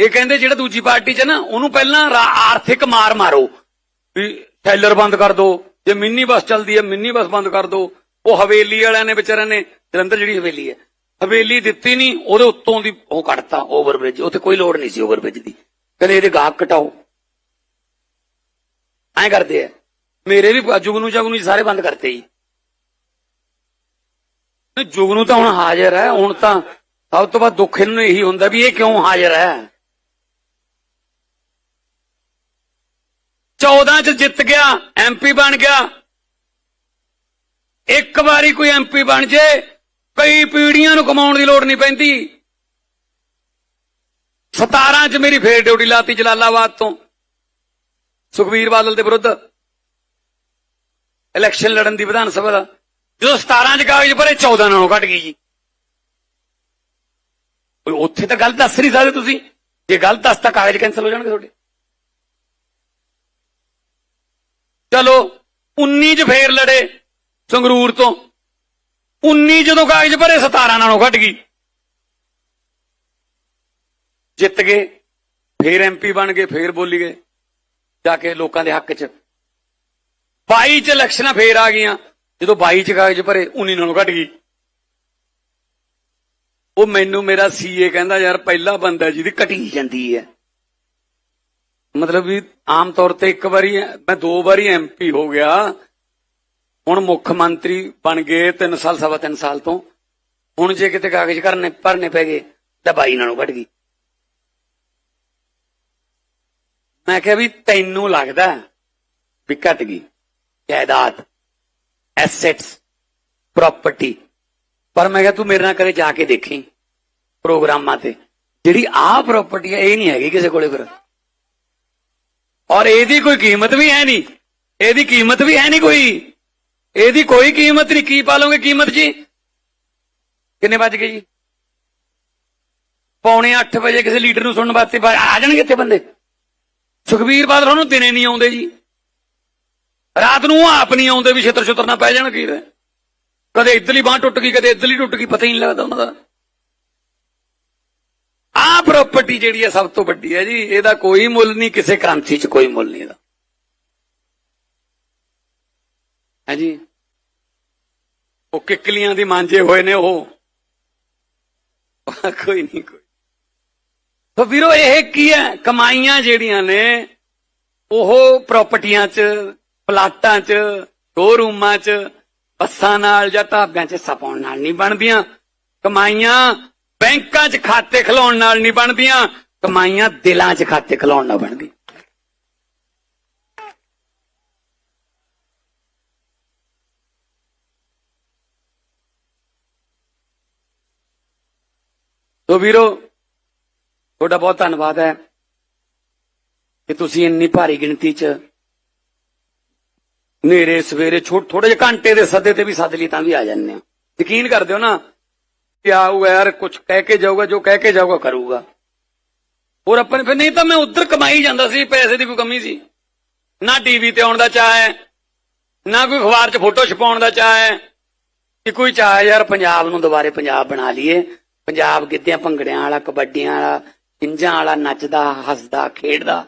ਇਹ ਕਹਿੰਦੇ, ਜਿਹੜਾ ਦੂਜੀ ਪਾਰਟੀ 'ਚ ਨਾ, ਉਹਨੂੰ ਪਹਿਲਾਂ ਆਰਥਿਕ ਮਾਰ ਮਾਰੋ। ਵੀ ਟੈਲਰ ਬੰਦ ਕਰ ਦੋ, ਜੇ ਮਿੰਨੀ ਬੱਸ ਚੱਲਦੀ ਹੈ, ਮਿੰਨੀ ਬੱਸ ਬੰਦ ਕਰ ਦੋ। ਉਹ ਹਵੇਲੀ ਵਾਲਿਆਂ ਨੇ ਵਿਚਾਰਿਆਂ ਨੇ, ਜਲੰਧਰ ਜਿਹੜੀ ਹਵੇਲੀ ਹੈ, ਹਵੇਲੀ ਦਿੱਤੀ ਨਹੀਂ, ਉਹਦੇ ਉੱਤੋਂ ਦੀ ਉਹ ਕੱਢਤਾ ਓਵਰਬ੍ਰਿਜ, ਉੱਥੇ ਕੋਈ ਲੋੜ ਨਹੀਂ ਸੀ ਓਵਰਬ੍ਰਿਜ ਦੀ। ਕਹਿੰਦੇ ਇਹਦੇ ਗਾਹਕ ਘਟਾਓ ਐਂ ਕਰਦੇ ਆ। ਮੇਰੇ ਵੀ ਜੁਗਨੂ ਜਗਨੂ ਜੀ ਸਾਰੇ ਬੰਦ ਕਰਤੇ ਜੀ। ਜੁਗਨੂ ਤਾਂ ਹੁਣ ਹਾਜ਼ਰ ਹੈ, ਹੁਣ ਤਾਂ ਸਭ ਤੋਂ ਵੱਧ ਦੁੱਖ ਇਹਨੂੰ ਇਹੀ ਹੁੰਦਾ ਵੀ ਇਹ ਕਿਉਂ ਹਾਜ਼ਰ ਹੈ? 14 ਚ ਜਿੱਤ ਗਿਆ ਐਮਪੀ ਬਣ ਗਿਆ ਇੱਕ ਵਾਰੀ ਕੋਈ ਐਮਪੀ ਬਣ ਜੇ, ਕਈ ਪੀੜੀਆਂ ਨੂੰ ਕਮਾਉਣ ਦੀ ਲੋੜ ਨਹੀਂ ਪੈਂਦੀ। 17 ਚ ਮੇਰੀ ਫੇਰ ਡਿਊਟੀ ਲਾਤੀ ਜਲਾਲਾਬਾਦ ਤੋਂ। ਸੁਖਬੀਰ ਬਾਦਲ ਦੇ ਵਿਰੁੱਧ ਇਲੈਕਸ਼ਨ ਲੜਨ ਦੀ ਵਿਧਾਨ ਸਭਾ ਦਾ। ਜਦੋਂ 17 ਚ ਕਾਗਜ਼ ਭਰੇ 14 ਨਾਲੋਂ ਘਟ ਗਈ ਜੀ। ਉੱਥੇ ਤਾਂ ਗੱਲ ਦੱਸ ਨਹੀਂ ਸਕਦੇ ਤੁਸੀਂ। ਜੇ ਗੱਲ ਦੱਸ ਤਾਂ ਕਾਗਜ਼ ਕੈਨਸਲ ਹੋ ਜਾਣਗੇ ਤੁਹਾਡੇ। ਚਲੋ 19 ਚ ਫੇਰ ਲੜੇ। ਸੰਗਰੂਰ ਤੋਂ। 19 ਜਦੋਂ ਕਾਗਜ਼ ਭਰੇ 17 ਨਾਲੋਂ ਘਟ ਗਈ। ਜਿੱਤ ਗਏ, ਫੇਰ ਐਮਪੀ ਬਣ ਗਏ, ਫੇਰ ਬੋਲੀ ਗਏ। ਜਾ ਕੇ ਲੋਕਾਂ ਦੇ ਹੱਕ 'ਚ। 22 ਚ ਇਲੈਕਸ਼ਨਾਂ ਫੇਰ ਆ ਗਈਆਂ। ਜਦੋਂ 22 ਚ ਕਾਗਜ਼ ਭਰੇ 19 ਨਾਲੋਂ ਘਟ ਗਈ। ਉਹ ਮੈਨੂੰ ਮੇਰਾ ਸੀਏ ਕਹਿੰਦਾ, ਯਾਰ, ਪਹਿਲਾ ਬੰਦਾ ਜਿਹਦੀ ਘਟੀ ਜਾਂਦੀ ਹੈ। ਮਤਲਬ ਵੀ ਆਮ ਤੌਰ ਤੇ ਇੱਕ ਵਾਰੀ ਮੈਂ ਦੋ ਵਾਰੀ ਐਮਪੀ ਹੋ ਗਿਆ। ਹੁਣ ਮੁੱਖ ਮੰਤਰੀ ਬਣ ਗਏ 3 ਸਾਲ, ਸਵਾ 3 ਸਾਲ ਤੋਂ। ਹੁਣ ਜੇ ਕਿਤੇ ਕਾਗਜ਼ ਕਰਨੇ, ਭਰਨੇ ਪੈ ਗਏ, ਤਾਂ 22 ਨਾਲੋਂ ਘਟ ਗਈ। ਮੈਂ ਕਿਹਾ ਵੀ ਤੈਨੂੰ ਲੱਗਦਾ ਵੀ ਘਟ ਗਈ। ਜਾਇਦਾਦ ਐਸੈਟਸ ਪ੍ਰਾਪਰਟੀ ਪਰ ਮੈਂ ਕਿਹਾ ਤੂੰ ਮੇਰੇ ਨਾਲ ਕਰੇ ਜਾ ਕੇ ਦੇਖੀ ਪ੍ਰੋਗਰਾਮਾਂ ਤੇ। ਜਿਹੜੀ ਆਹ ਪ੍ਰਾਪਰਟੀ ਹੈ ਇਹ ਨਹੀਂ ਹੈਗੀ ਕਿਸੇ ਕੋਲੇ ਫਿਰ। ਔਰ ਇਹਦੀ ਕੋਈ ਕੀਮਤ ਵੀ ਹੈ ਨਹੀਂ। ਇਹਦੀ ਕੀਮਤ ਵੀ ਹੈ ਨਹੀਂ ਕੋਈ। ਇਹਦੀ ਕੋਈ ਕੀਮਤ ਨਹੀਂ। ਕੀ ਪਾ ਲਓਗੇ ਕੀਮਤ ਜੀ? ਕਿੰਨੇ ਵੱਜ ਗਏ ਜੀ? ਪੌਣੇ 8 ਵਜੇ ਕਿਸੇ ਲੀਡਰ ਨੂੰ ਸੁਣਨ ਵਾਸਤੇ ਆ ਜਾਣਗੇ ਇੱਥੇ ਬੰਦੇ। ਸੁਖਬੀਰ ਬਾਦਲ ਉਹਨੂੰ ਦਿਨੇ ਨਹੀਂ ਆਉਂਦੇ ਜੀ। ਰਾਤ ਨੂੰ ਉਹ ਆਪ ਨਹੀਂ ਆਉਂਦੇ ਵੀ ਛੇਤਰ ਛੁੱਤਰ ਨਾ ਪੈ ਜਾਣ ਕੀ ਦੇ ਕਦੇ ਇੱਧਰਲੀ ਬਾਹ ਟੁੱਟ ਗਈ, ਕਦੇ ਇੱਧਰਲੀ ਟੁੱਟ ਗਈ, ਪਤਾ ਹੀ ਨਹੀਂ ਲੱਗਦਾ ਉਹਨਾਂ ਦਾ। ਆਹ ਪ੍ਰਾਪਰਟੀ ਜਿਹੜੀ ਹੈ ਸਭ ਤੋਂ ਵੱਡੀ ਹੈ ਜੀ। ਇਹਦਾ ਕੋਈ ਮੁੱਲ ਨਹੀਂ, ਕਿਸੇ ਕ੍ਰਾਂਤੀ 'ਚ ਕੋਈ ਮੁੱਲ ਨਹੀਂ ਇਹਦਾ। ਹਾਂਜੀ ਉਹ ਕਿੱਕਲੀਆਂ ਦੀ ਮਾਂਜੇ ਹੋਏ ਨੇ ਉਹ। ਕੋਈ ਨਹੀਂ ਕੋਈ ਤਾਂ ਵੀਰੋ, ਇਹ ਕੀ ਹੈ? ਕਮਾਈਆਂ ਜਿਹੜੀਆਂ ਨੇ, ਉਹ ਪ੍ਰਾਪਰਟੀਆਂ 'ਚ, ਪਲਾਟਾਂ 'ਚ ਸ਼ੋਰੂਮਾਂ 'ਚ, ਬੱਸਾਂ ਨਾਲ ਜਾਂ ਢਾਬਿਆਂ 'ਚ ਸਪਾਉਣ ਨਾਲ ਨਹੀਂ ਬਣਦੀਆਂ। ਕਮਾਈਆਂ ਬੈਂਕਾਂ 'ਚ ਖਾਤੇ ਖਲਾਉਣ ਨਾਲ ਨਹੀਂ ਬਣਦੀਆਂ। ਕਮਾਈਆਂ ਦਿਲਾਂ 'ਚ ਖਾਤੇ ਖਲਾਉਣ ਨਾਲ ਬਣਦੀਆਂ। ਤੋ ਵੀਰੋ, ਤੁਹਾਡਾ ਬਹੁਤ ਧੰਨਵਾਦ ਹੈ ਕਿ ਤੁਸੀਂ ਇੰਨੀ ਭਾਰੀ ਗਿਣਤੀ 'ਚ ਨੇਰੇ ਸਵੇਰੇ ਛੋਟ ਥੋੜੇ ਜਿਹੇ ਘੰਟੇ ਦੇ ਸੱਦੇ ਤੇ ਵੀ ਸੱਦ ਲਈ ਤਾਂ ਵੀ ਆ ਜਾਂਦੇ ਆ ਯਕੀਨ ਕਰਦੇ ਹੋ ਨਾ, ਕਿ ਆਊਗਾ ਯਾਰ ਕੁਝ ਕਹਿ ਕੇ ਜਾਊਗਾ, ਜੋ ਕਹਿ ਕੇ ਜਾਊਗਾ, ਕਰੂਗਾ। ਹੋਰ ਆਪਾਂ ਨੇ ਫਿਰ ਨਹੀਂ ਤਾਂ ਮੈਂ ਉੱਧਰ ਕਮਾਈ ਜਾਂਦਾ ਸੀ, ਪੈਸੇ ਦੀ ਕੋਈ ਕਮੀ ਸੀ। ਨਾ ਟੀਵੀ ਤੇ ਆਉਣ ਦਾ ਚਾਹ ਹੈ, ਨਾ ਕੋਈ ਅਖਬਾਰ 'ਚ ਫੋਟੋ ਛਪਾਉਣ ਦਾ ਚਾਹ ਹੈ, ਕਿ ਕੋਈ ਚਾਹ ਯਾਰ ਪੰਜਾਬ ਨੂੰ ਦੁਬਾਰੇ ਪੰਜਾਬ ਬਣਾ ਲਈਏ। ਪੰਜਾਬ ਗਿੱਧਿਆਂ, ਭੰਗੜਿਆਂ ਵਾਲਾ, ਕਬੱਡੀਆਂ ਵਾਲਾ ਇੰਜਾਂ ਵਾਲਾ ਨੱਚਦਾ, ਹੱਸਦਾ, ਖੇਡਦਾ,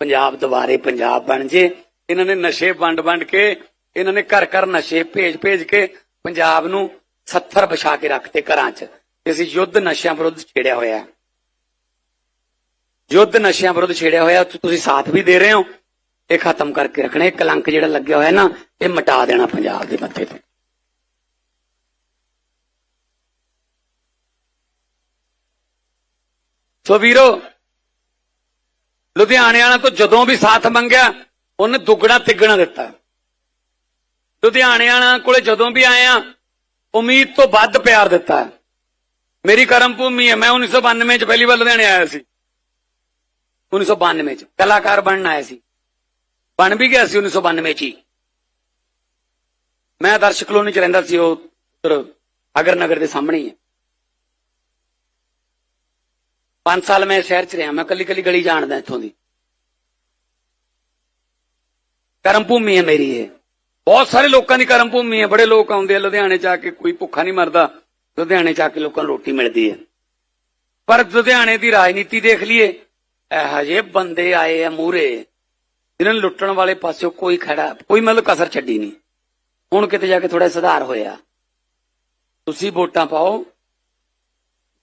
ਪੰਜਾਬ ਦੁਬਾਰੇ ਪੰਜਾਬ ਬਣ ਜੇ। ਇਹਨਾਂ ਨੇ ਨਸ਼ੇ ਵੰਡ ਵੰਡ ਕੇ, ਇਹਨਾਂ ਨੇ ਘਰ ਘਰ ਨਸ਼ੇ ਭੇਜ ਭੇਜ ਕੇ ਪੰਜਾਬ ਨੂੰ ਸੱਥਰ ਵਿਛਾ ਕੇ ਰੱਖਤੇ ਘਰਾਂ 'ਚ। ਅਸੀਂ ਯੁੱਧ ਨਸ਼ਿਆਂ ਵਿਰੁੱਧ ਛੇੜਿਆ ਹੋਇਆ ਯੁੱਧ ਨਸ਼ਿਆਂ ਵਿਰੁੱਧ ਛੇੜਿਆ ਹੋਇਆ ਤੁਸੀਂ ਸਾਥ ਵੀ ਦੇ ਰਹੇ ਹੋ। ਇਹ ਖਤਮ ਕਰਕੇ ਰੱਖਣਾ, ਇਹ ਕਲੰਕ ਜਿਹੜਾ ਲੱਗਿਆ ਹੋਇਆ ਨਾ, ਇਹ ਮਿਟਾ ਦੇਣਾ ਪੰਜਾਬ ਦੇ ਮੱਥੇ ਤੇ। ਸੋ ਵੀਰੋ, ਲੁਧਿਆਣੇ ਵਾਲਿਆਂ ਤੋਂ ਜਦੋਂ ਵੀ ਸਾਥ ਮੰਗਿਆ, ਉਹਨੇ ਦੁੱਗਣਾ ਤਿੱਗਣਾ ਦਿੱਤਾ। ਲੁਧਿਆਣੇ ਵਾਲਿਆਂ ਕੋਲੇ ਜਦੋਂ ਵੀ ਆਇਆ, ਉਮੀਦ ਤੋਂ ਵੱਧ ਪਿਆਰ ਦਿੱਤਾ। ਮੇਰੀ ਕਰਮ ਭੂਮੀ ਹੈ, ਮੈਂ 1992 ਚ ਪਹਿਲੀ ਵਾਰ ਲੁਧਿਆਣੇ ਆਇਆ ਸੀ। 1992 ਚ ਕਲਾਕਾਰ ਬਣਨ ਆਇਆ ਸੀ। ਬਣ ਵੀ ਗਿਆ ਸੀ 1992 ਚ ਹੀ। ਮੈਂ ਆਦਰਸ਼ ਕਲੋਨੀ ਚ ਰਹਿੰਦਾ ਸੀ, ਉਹ ਅਗਰ ਨਗਰ ਦੇ ਸਾਹਮਣੇ ਹੀ ਹੈ। ਪੰਜ ਸਾਲ ਮੈਂ ਸ਼ਹਿਰ ਚ ਰਿਹਾ, ਮੈਂ ਕੱਲੀ ਕੱਲੀ ਗਲੀ ਜਾਣਦਾ ਇੱਥੋਂ ਦੀ। ਕਰਮ ਭੂਮੀ ਹੈ ਮੇਰੀ ਇਹ। ਬਹੁਤ ਸਾਰੇ ਲੋਕਾਂ ਦੀ ਕਰਮ ਭੂਮੀ ਹੈ। ਬੜੇ ਲੋਕ ਆਉਂਦੇ ਆ ਲੁਧਿਆਣੇ ਚ ਆ ਕੇ, ਕੋਈ ਭੁੱਖਾ ਨਹੀਂ ਮਰਦਾ। ਲੁਧਿਆਣੇ ਚ ਆ ਕੇ ਲੋਕਾਂ ਨੂੰ ਰੋਟੀ ਮਿਲਦੀ ਹੈ। ਪਰ ਲੁਧਿਆਣੇ ਦੀ ਰਾਜਨੀਤੀ ਦੇਖ ਲਈਏ, ਇਹੋ ਜਿਹੇ ਬੰਦੇ ਆਏ ਆ ਮੂਰੇ ਜਿਨ੍ਹਾਂ ਨੂੰ ਲੁੱਟਣ ਵਾਲੇ ਪਾਸਿਓ ਕੋਈ ਖੜਾ, ਕੋਈ ਮਤਲਬ ਕਸਰ ਛੱਡੀ ਨਹੀਂ। ਹੁਣ ਕਿਤੇ ਜਾ ਕੇ ਥੋੜਾ ਸੁਧਾਰ ਹੋਇਆ। ਤੁਸੀਂ ਵੋਟਾਂ ਪਾਓ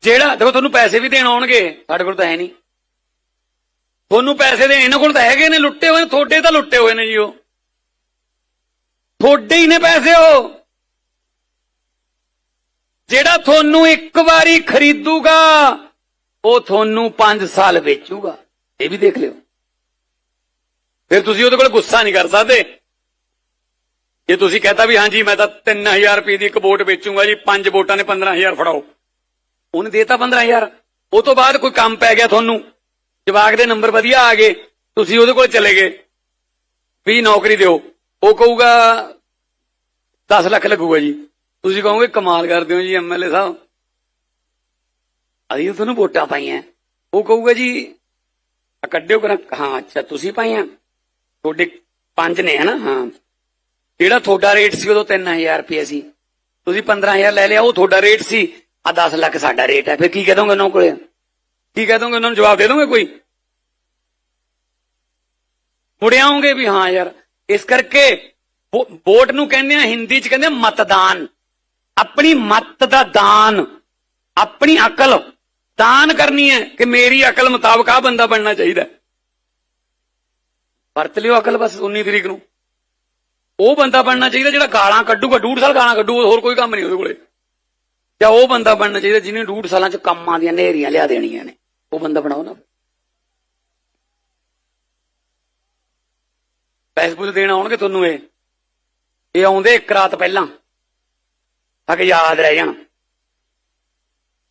ਜਿਹੜਾ, ਦੇਖੋ ਤੁਹਾਨੂੰ ਪੈਸੇ ਵੀ ਦੇਣ ਆਉਣਗੇ, ਸਾਡੇ ਕੋਲ ਤਾਂ ਹੈ ਨਹੀਂ। ਤੁਹਾਨੂੰ ਪੈਸੇ ਦੇ ਇਹਨਾਂ ਕੋਲ ਤਾਂ ਹੈਗੇ ਨੇ, ਲੁੱਟੇ ਹੋਏ ਨੇ, ਤੁਹਾਡੇ ਤਾਂ ਲੁੱਟੇ ਹੋਏ ਨੇ ਜੀ ਉਹ। ਤੁਹਾਡੇ ਹੀ ਨੇ ਪੈਸੇ ਉਹ। ਜਿਹੜਾ ਤੁਹਾਨੂੰ ਇੱਕ ਵਾਰੀ ਖਰੀਦੂਗਾ, ਉਹ ਤੁਹਾਨੂੰ 5 ਸਾਲ ਵੇਚੂਗਾ। ਇਹ ਵੀ ਦੇਖ ਲਿਓ। ਫਿਰ ਤੁਸੀਂ ਉਹਦੇ ਕੋਲ ਗੁੱਸਾ ਨਹੀਂ ਕਰ ਸਕਦੇ। ਜੇ ਤੁਸੀਂ ਕਹਤਾ ਵੀ, ਹਾਂਜੀ, ਮੈਂ ਤਾਂ 3000 ਰੁਪਏ ਦੀ ਇੱਕ ਵੋਟ ਵੇਚੂਗਾ ਜੀ, ਪੰਜ ਵੋਟਾਂ ਨੇ 15000 ਫੜਾਓ। ਉਹਨੇ ਦੇਤਾ 15000 ਉਹ ਤੋਂ ਬਾਅਦ ਕੋਈ ਕੰਮ ਪੈ ਗਿਆ ਤੁਹਾਨੂੰ। ਜਵਾਕ ਦੇ ਨੰਬਰ ਵਧੀਆ ਆ ਗਏ। ਤੁਸੀਂ ਉਹਦੇ ਕੋਲ ਚਲੇ ਗਏ। ਵੀ ਨੌਕਰੀ ਦਿਓ। ਉਹ ਕਹੂਗਾ 10 ਲੱਖ ਲੱਗੂਗਾ ਜੀ। ਤੁਸੀਂ ਕਹੋਗੇ, ਕਮਾਲ ਕਰਦੇ ਹੋ ਜੀ ਐਮਐਲਏ ਸਾਹਿਬ। ਅਸੀਂ ਤੁਹਾਨੂੰ ਵੋਟਾਂ ਪਾਈਆਂ। ਉਹ ਕਹੂਗਾ ਜੀ ਕੱਢਿਓ ਕਰਾਂ। ਹਾਂ, ਅੱਛਾ, ਤੁਸੀਂ ਪਾਈਆਂ। ਤੁਹਾਡੇ ਪੰਜ ਨੇ, ਹਨਾ? ਹਾਂ। ਜਿਹੜਾ ਤੁਹਾਡਾ ਰੇਟ ਸੀ, ਉਦੋਂ 3000 ਰੁਪਏ ਸੀ। ਤੁਸੀਂ 15000 ਲੈ ਲਿਆ, ਉਹ ਤੁਹਾਡਾ ਰੇਟ ਸੀ। ਆ 10 ਲੱਖ ਸਾਡਾ ਰੇਟ ਹੈ, ਫਿਰ ਕੀ ਕਹਿ ਦੋਗੇ ਉਹਨਾਂ ਕੋਲੇ? ਕੀ ਕਹਿ ਦੋਗੇ ਉਹਨਾਂ ਨੂੰ? ਜਵਾਬ ਦੇ ਦੋਗੇ ਕੋਈ? ਮੁੜਿਆਉਂਗੇ ਵੀ ਹਾਂ ਯਾਰ, ਇਸ ਕਰਕੇ ਵੋਟ ਨੂੰ ਕਹਿੰਦੇ ਆ, ਹਿੰਦੀ ਚ ਕਹਿੰਦੇ ਮਤਦਾਨ। ਆਪਣੀ ਮਤ ਦਾ ਦਾਨ, ਆਪਣੀ ਅਕਲ ਦਾਨ ਕਰਨੀ ਹੈ ਕਿ ਮੇਰੀ ਅਕਲ ਮੁਤਾਬਕ ਆ ਬੰਦਾ ਬਣਨਾ ਚਾਹੀਦਾ ਵਰਤ ਲਿਓ ਅਕਲ ਬਸ 19 ਤਰੀਕ ਨੂੰ। ਉਹ ਬੰਦਾ ਬਣਨਾ ਚਾਹੀਦਾ ਜਿਹੜਾ ਗਾਲਾਂ ਕੱਢੂਗਾ, ਡੂਢ ਸਾਲ ਗਾਲਾਂ ਕੱਢੂਗਾ, ਹੋਰ ਕੋਈ ਕੰਮ ਨਹੀਂ ਉਹਦੇ ਕੋਲੇ। ਜਾਂ ਉਹ ਬੰਦਾ ਬਣਨਾ ਚਾਹੀਦਾ ਜਿਹਨੇ ਡੂਢ ਸਾਲਾਂ ਚ ਕੰਮਾਂ ਦੀਆਂ ਨੇਰੀਆਂ ਲਿਆ ਦੇਣੀਆਂ ਨੇ। ਉਹ ਬੰਦਾ ਬਣਾਓ ਨਾ। ਪੈਸੇ ਪੂਸੇ ਦੇਣ ਆਉਣਗੇ ਤੁਹਾਨੂੰ ਇਹ। ਇਹ ਆਉਂਦੇ ਇੱਕ ਰਾਤ ਪਹਿਲਾਂ। ਤਾਂ ਕਿ ਯਾਦ ਰਹਿ ਜਾਣ।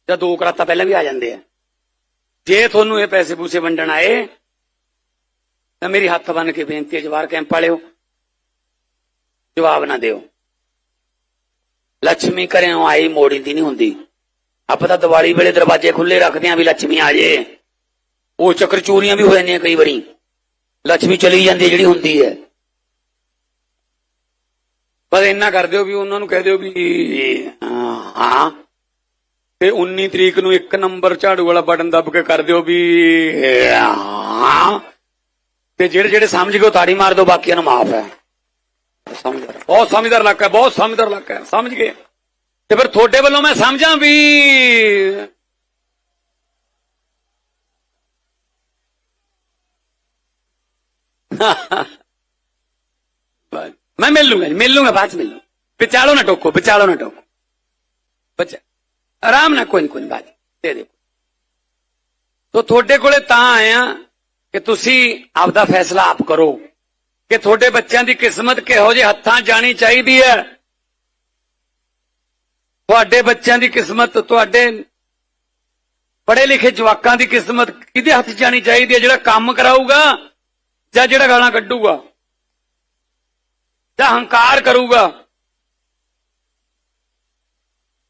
ਜਾਂ ਦੋ ਕੁ ਰਾਤਾਂ ਪਹਿਲਾਂ ਵੀ ਆ ਜਾਂਦੇ ਆ। ਜੇ ਤੁਹਾਨੂੰ ਇਹ ਪੈਸੇ ਪੂਸੇ ਵੰਡਣ ਆਏ, ਤਾਂ ਮੇਰੀ ਹੱਥ ਬੰਨ ਕੇ ਬੇਨਤੀ ਹੈ ਜਵਾਰ ਕੈਂਪ ਵਾਲਿਓ, ਜਵਾਬ ਨਾ ਦਿਓ। ਲక్ష్ਮੀ ਘਰੋਂ ਆਈ, ਮੋੜੀਂਦੀ ਨਹੀਂ ਹੁੰਦੀ। ਆਪਾਂ ਤਾਂ ਦੀਵਾਲੀ ਵੇਲੇ ਦਰਵਾਜ਼ੇ ਖੁੱਲੇ ਰੱਖਦੇ ਆਂ ਵੀ ਲక్ష్ਮੀ ਆ ਜੇ। ਉਹ ਚੱਕਰ ਚੋਰੀਆਂ ਵੀ ਹੋ ਜਾਂਦੀਆਂ ਕਈ ਵਾਰੀ। ਲక్ష్ਮੀ ਚਲੀ ਜਾਂਦੀ ਜਿਹੜੀ ਹੁੰਦੀ ਹੈ। ਪਰ ਇੰਨਾ ਕਰ ਦਿਓ ਵੀ ਉਹਨਾਂ ਨੂੰ ਕਹਿ ਦਿਓ ਵੀ ਹਾਂ। ਤੇ 19 ਤਰੀਕ ਨੂੰ ਇੱਕ ਨੰਬਰ ਝਾੜੂ ਵਾਲਾ ਬਟਨ ਦੱਬ ਕੇ ਕਰ ਦਿਓ ਵੀ ਹਾਂ। ਤੇ ਜਿਹੜੇ ਜਿਹੜੇ ਸਮਝ ਗਏ ਤਾੜੀ ਮਾਰ ਦਿਓ, ਬਾਕੀਆਂ ਨੂੰ ਮਾਫ ਹੈ। ਸਮਝਦਾਰ। ਬਹੁਤ ਸਮਝਦਾਰ ਇਲਾਕਾ ਹੈ, ਬਹੁਤ ਸਮਝਦਾਰ ਇਲਾਕਾ ਹੈ, ਸਮਝ ਗਏ। ਤੇ ਫਿਰ ਤੁਹਾਡੇ ਵੱਲੋਂ ਮੈਂ ਸਮਝਾਂ ਵੀ ਮੈਂ ਮਿਲ ਲੂੰਗਾ ਜੀ, ਮਿਲ ਲੂੰਗਾ, ਬਾਅਦ ਚ ਮਿਲ ਲੂੰਗਾ। ਵਿਚਾਲੋ ਨਾ ਟੋਕੋ, ਵਿਚਾਲੋ ਨਾ ਟੋਕੋ। ਬੱਚਾ, ਆਰਾਮ ਨਾਲ ਕੋਈ ਨੀ ਕੋਈ ਨੀ, ਬਾਅਦ ਚ, ਦੇ ਦਿਓ। ਤੋ ਤੁਹਾਡੇ ਕੋਲੇ ਤਾਂ ਆਇਆ ਕਿ ਤੁਹਾਡੇ ਬੱਚਿਆਂ ਦੀ ਕਿਸਮਤ ਕਿਹੋ ਜਿਹੇ ਹੱਥਾਂ ਜਾਣੀ ਚਾਹੀਦੀ ਹੈ? ਤੁਹਾਡੇ ਬੱਚਿਆਂ ਦੀ ਕਿਸਮਤ, ਤੁਹਾਡੇ ਪੜ੍ਹੇ ਲਿਖੇ ਜਵਾਕਾਂ ਦੀ ਕਿਸਮਤ ਕਿਹਦੇ ਹੱਥ ਜਾਣੀ ਚਾਹੀਦੀ ਹੈ? ਜਿਹੜਾ ਕੰਮ ਕਰਾਊਗਾ ਜਾਂ ਜਿਹੜਾ ਗਾਲਾਂ ਕੱਢੂਗਾ? ਜਾਂ ਹੰਕਾਰ ਕਰੂਗਾ?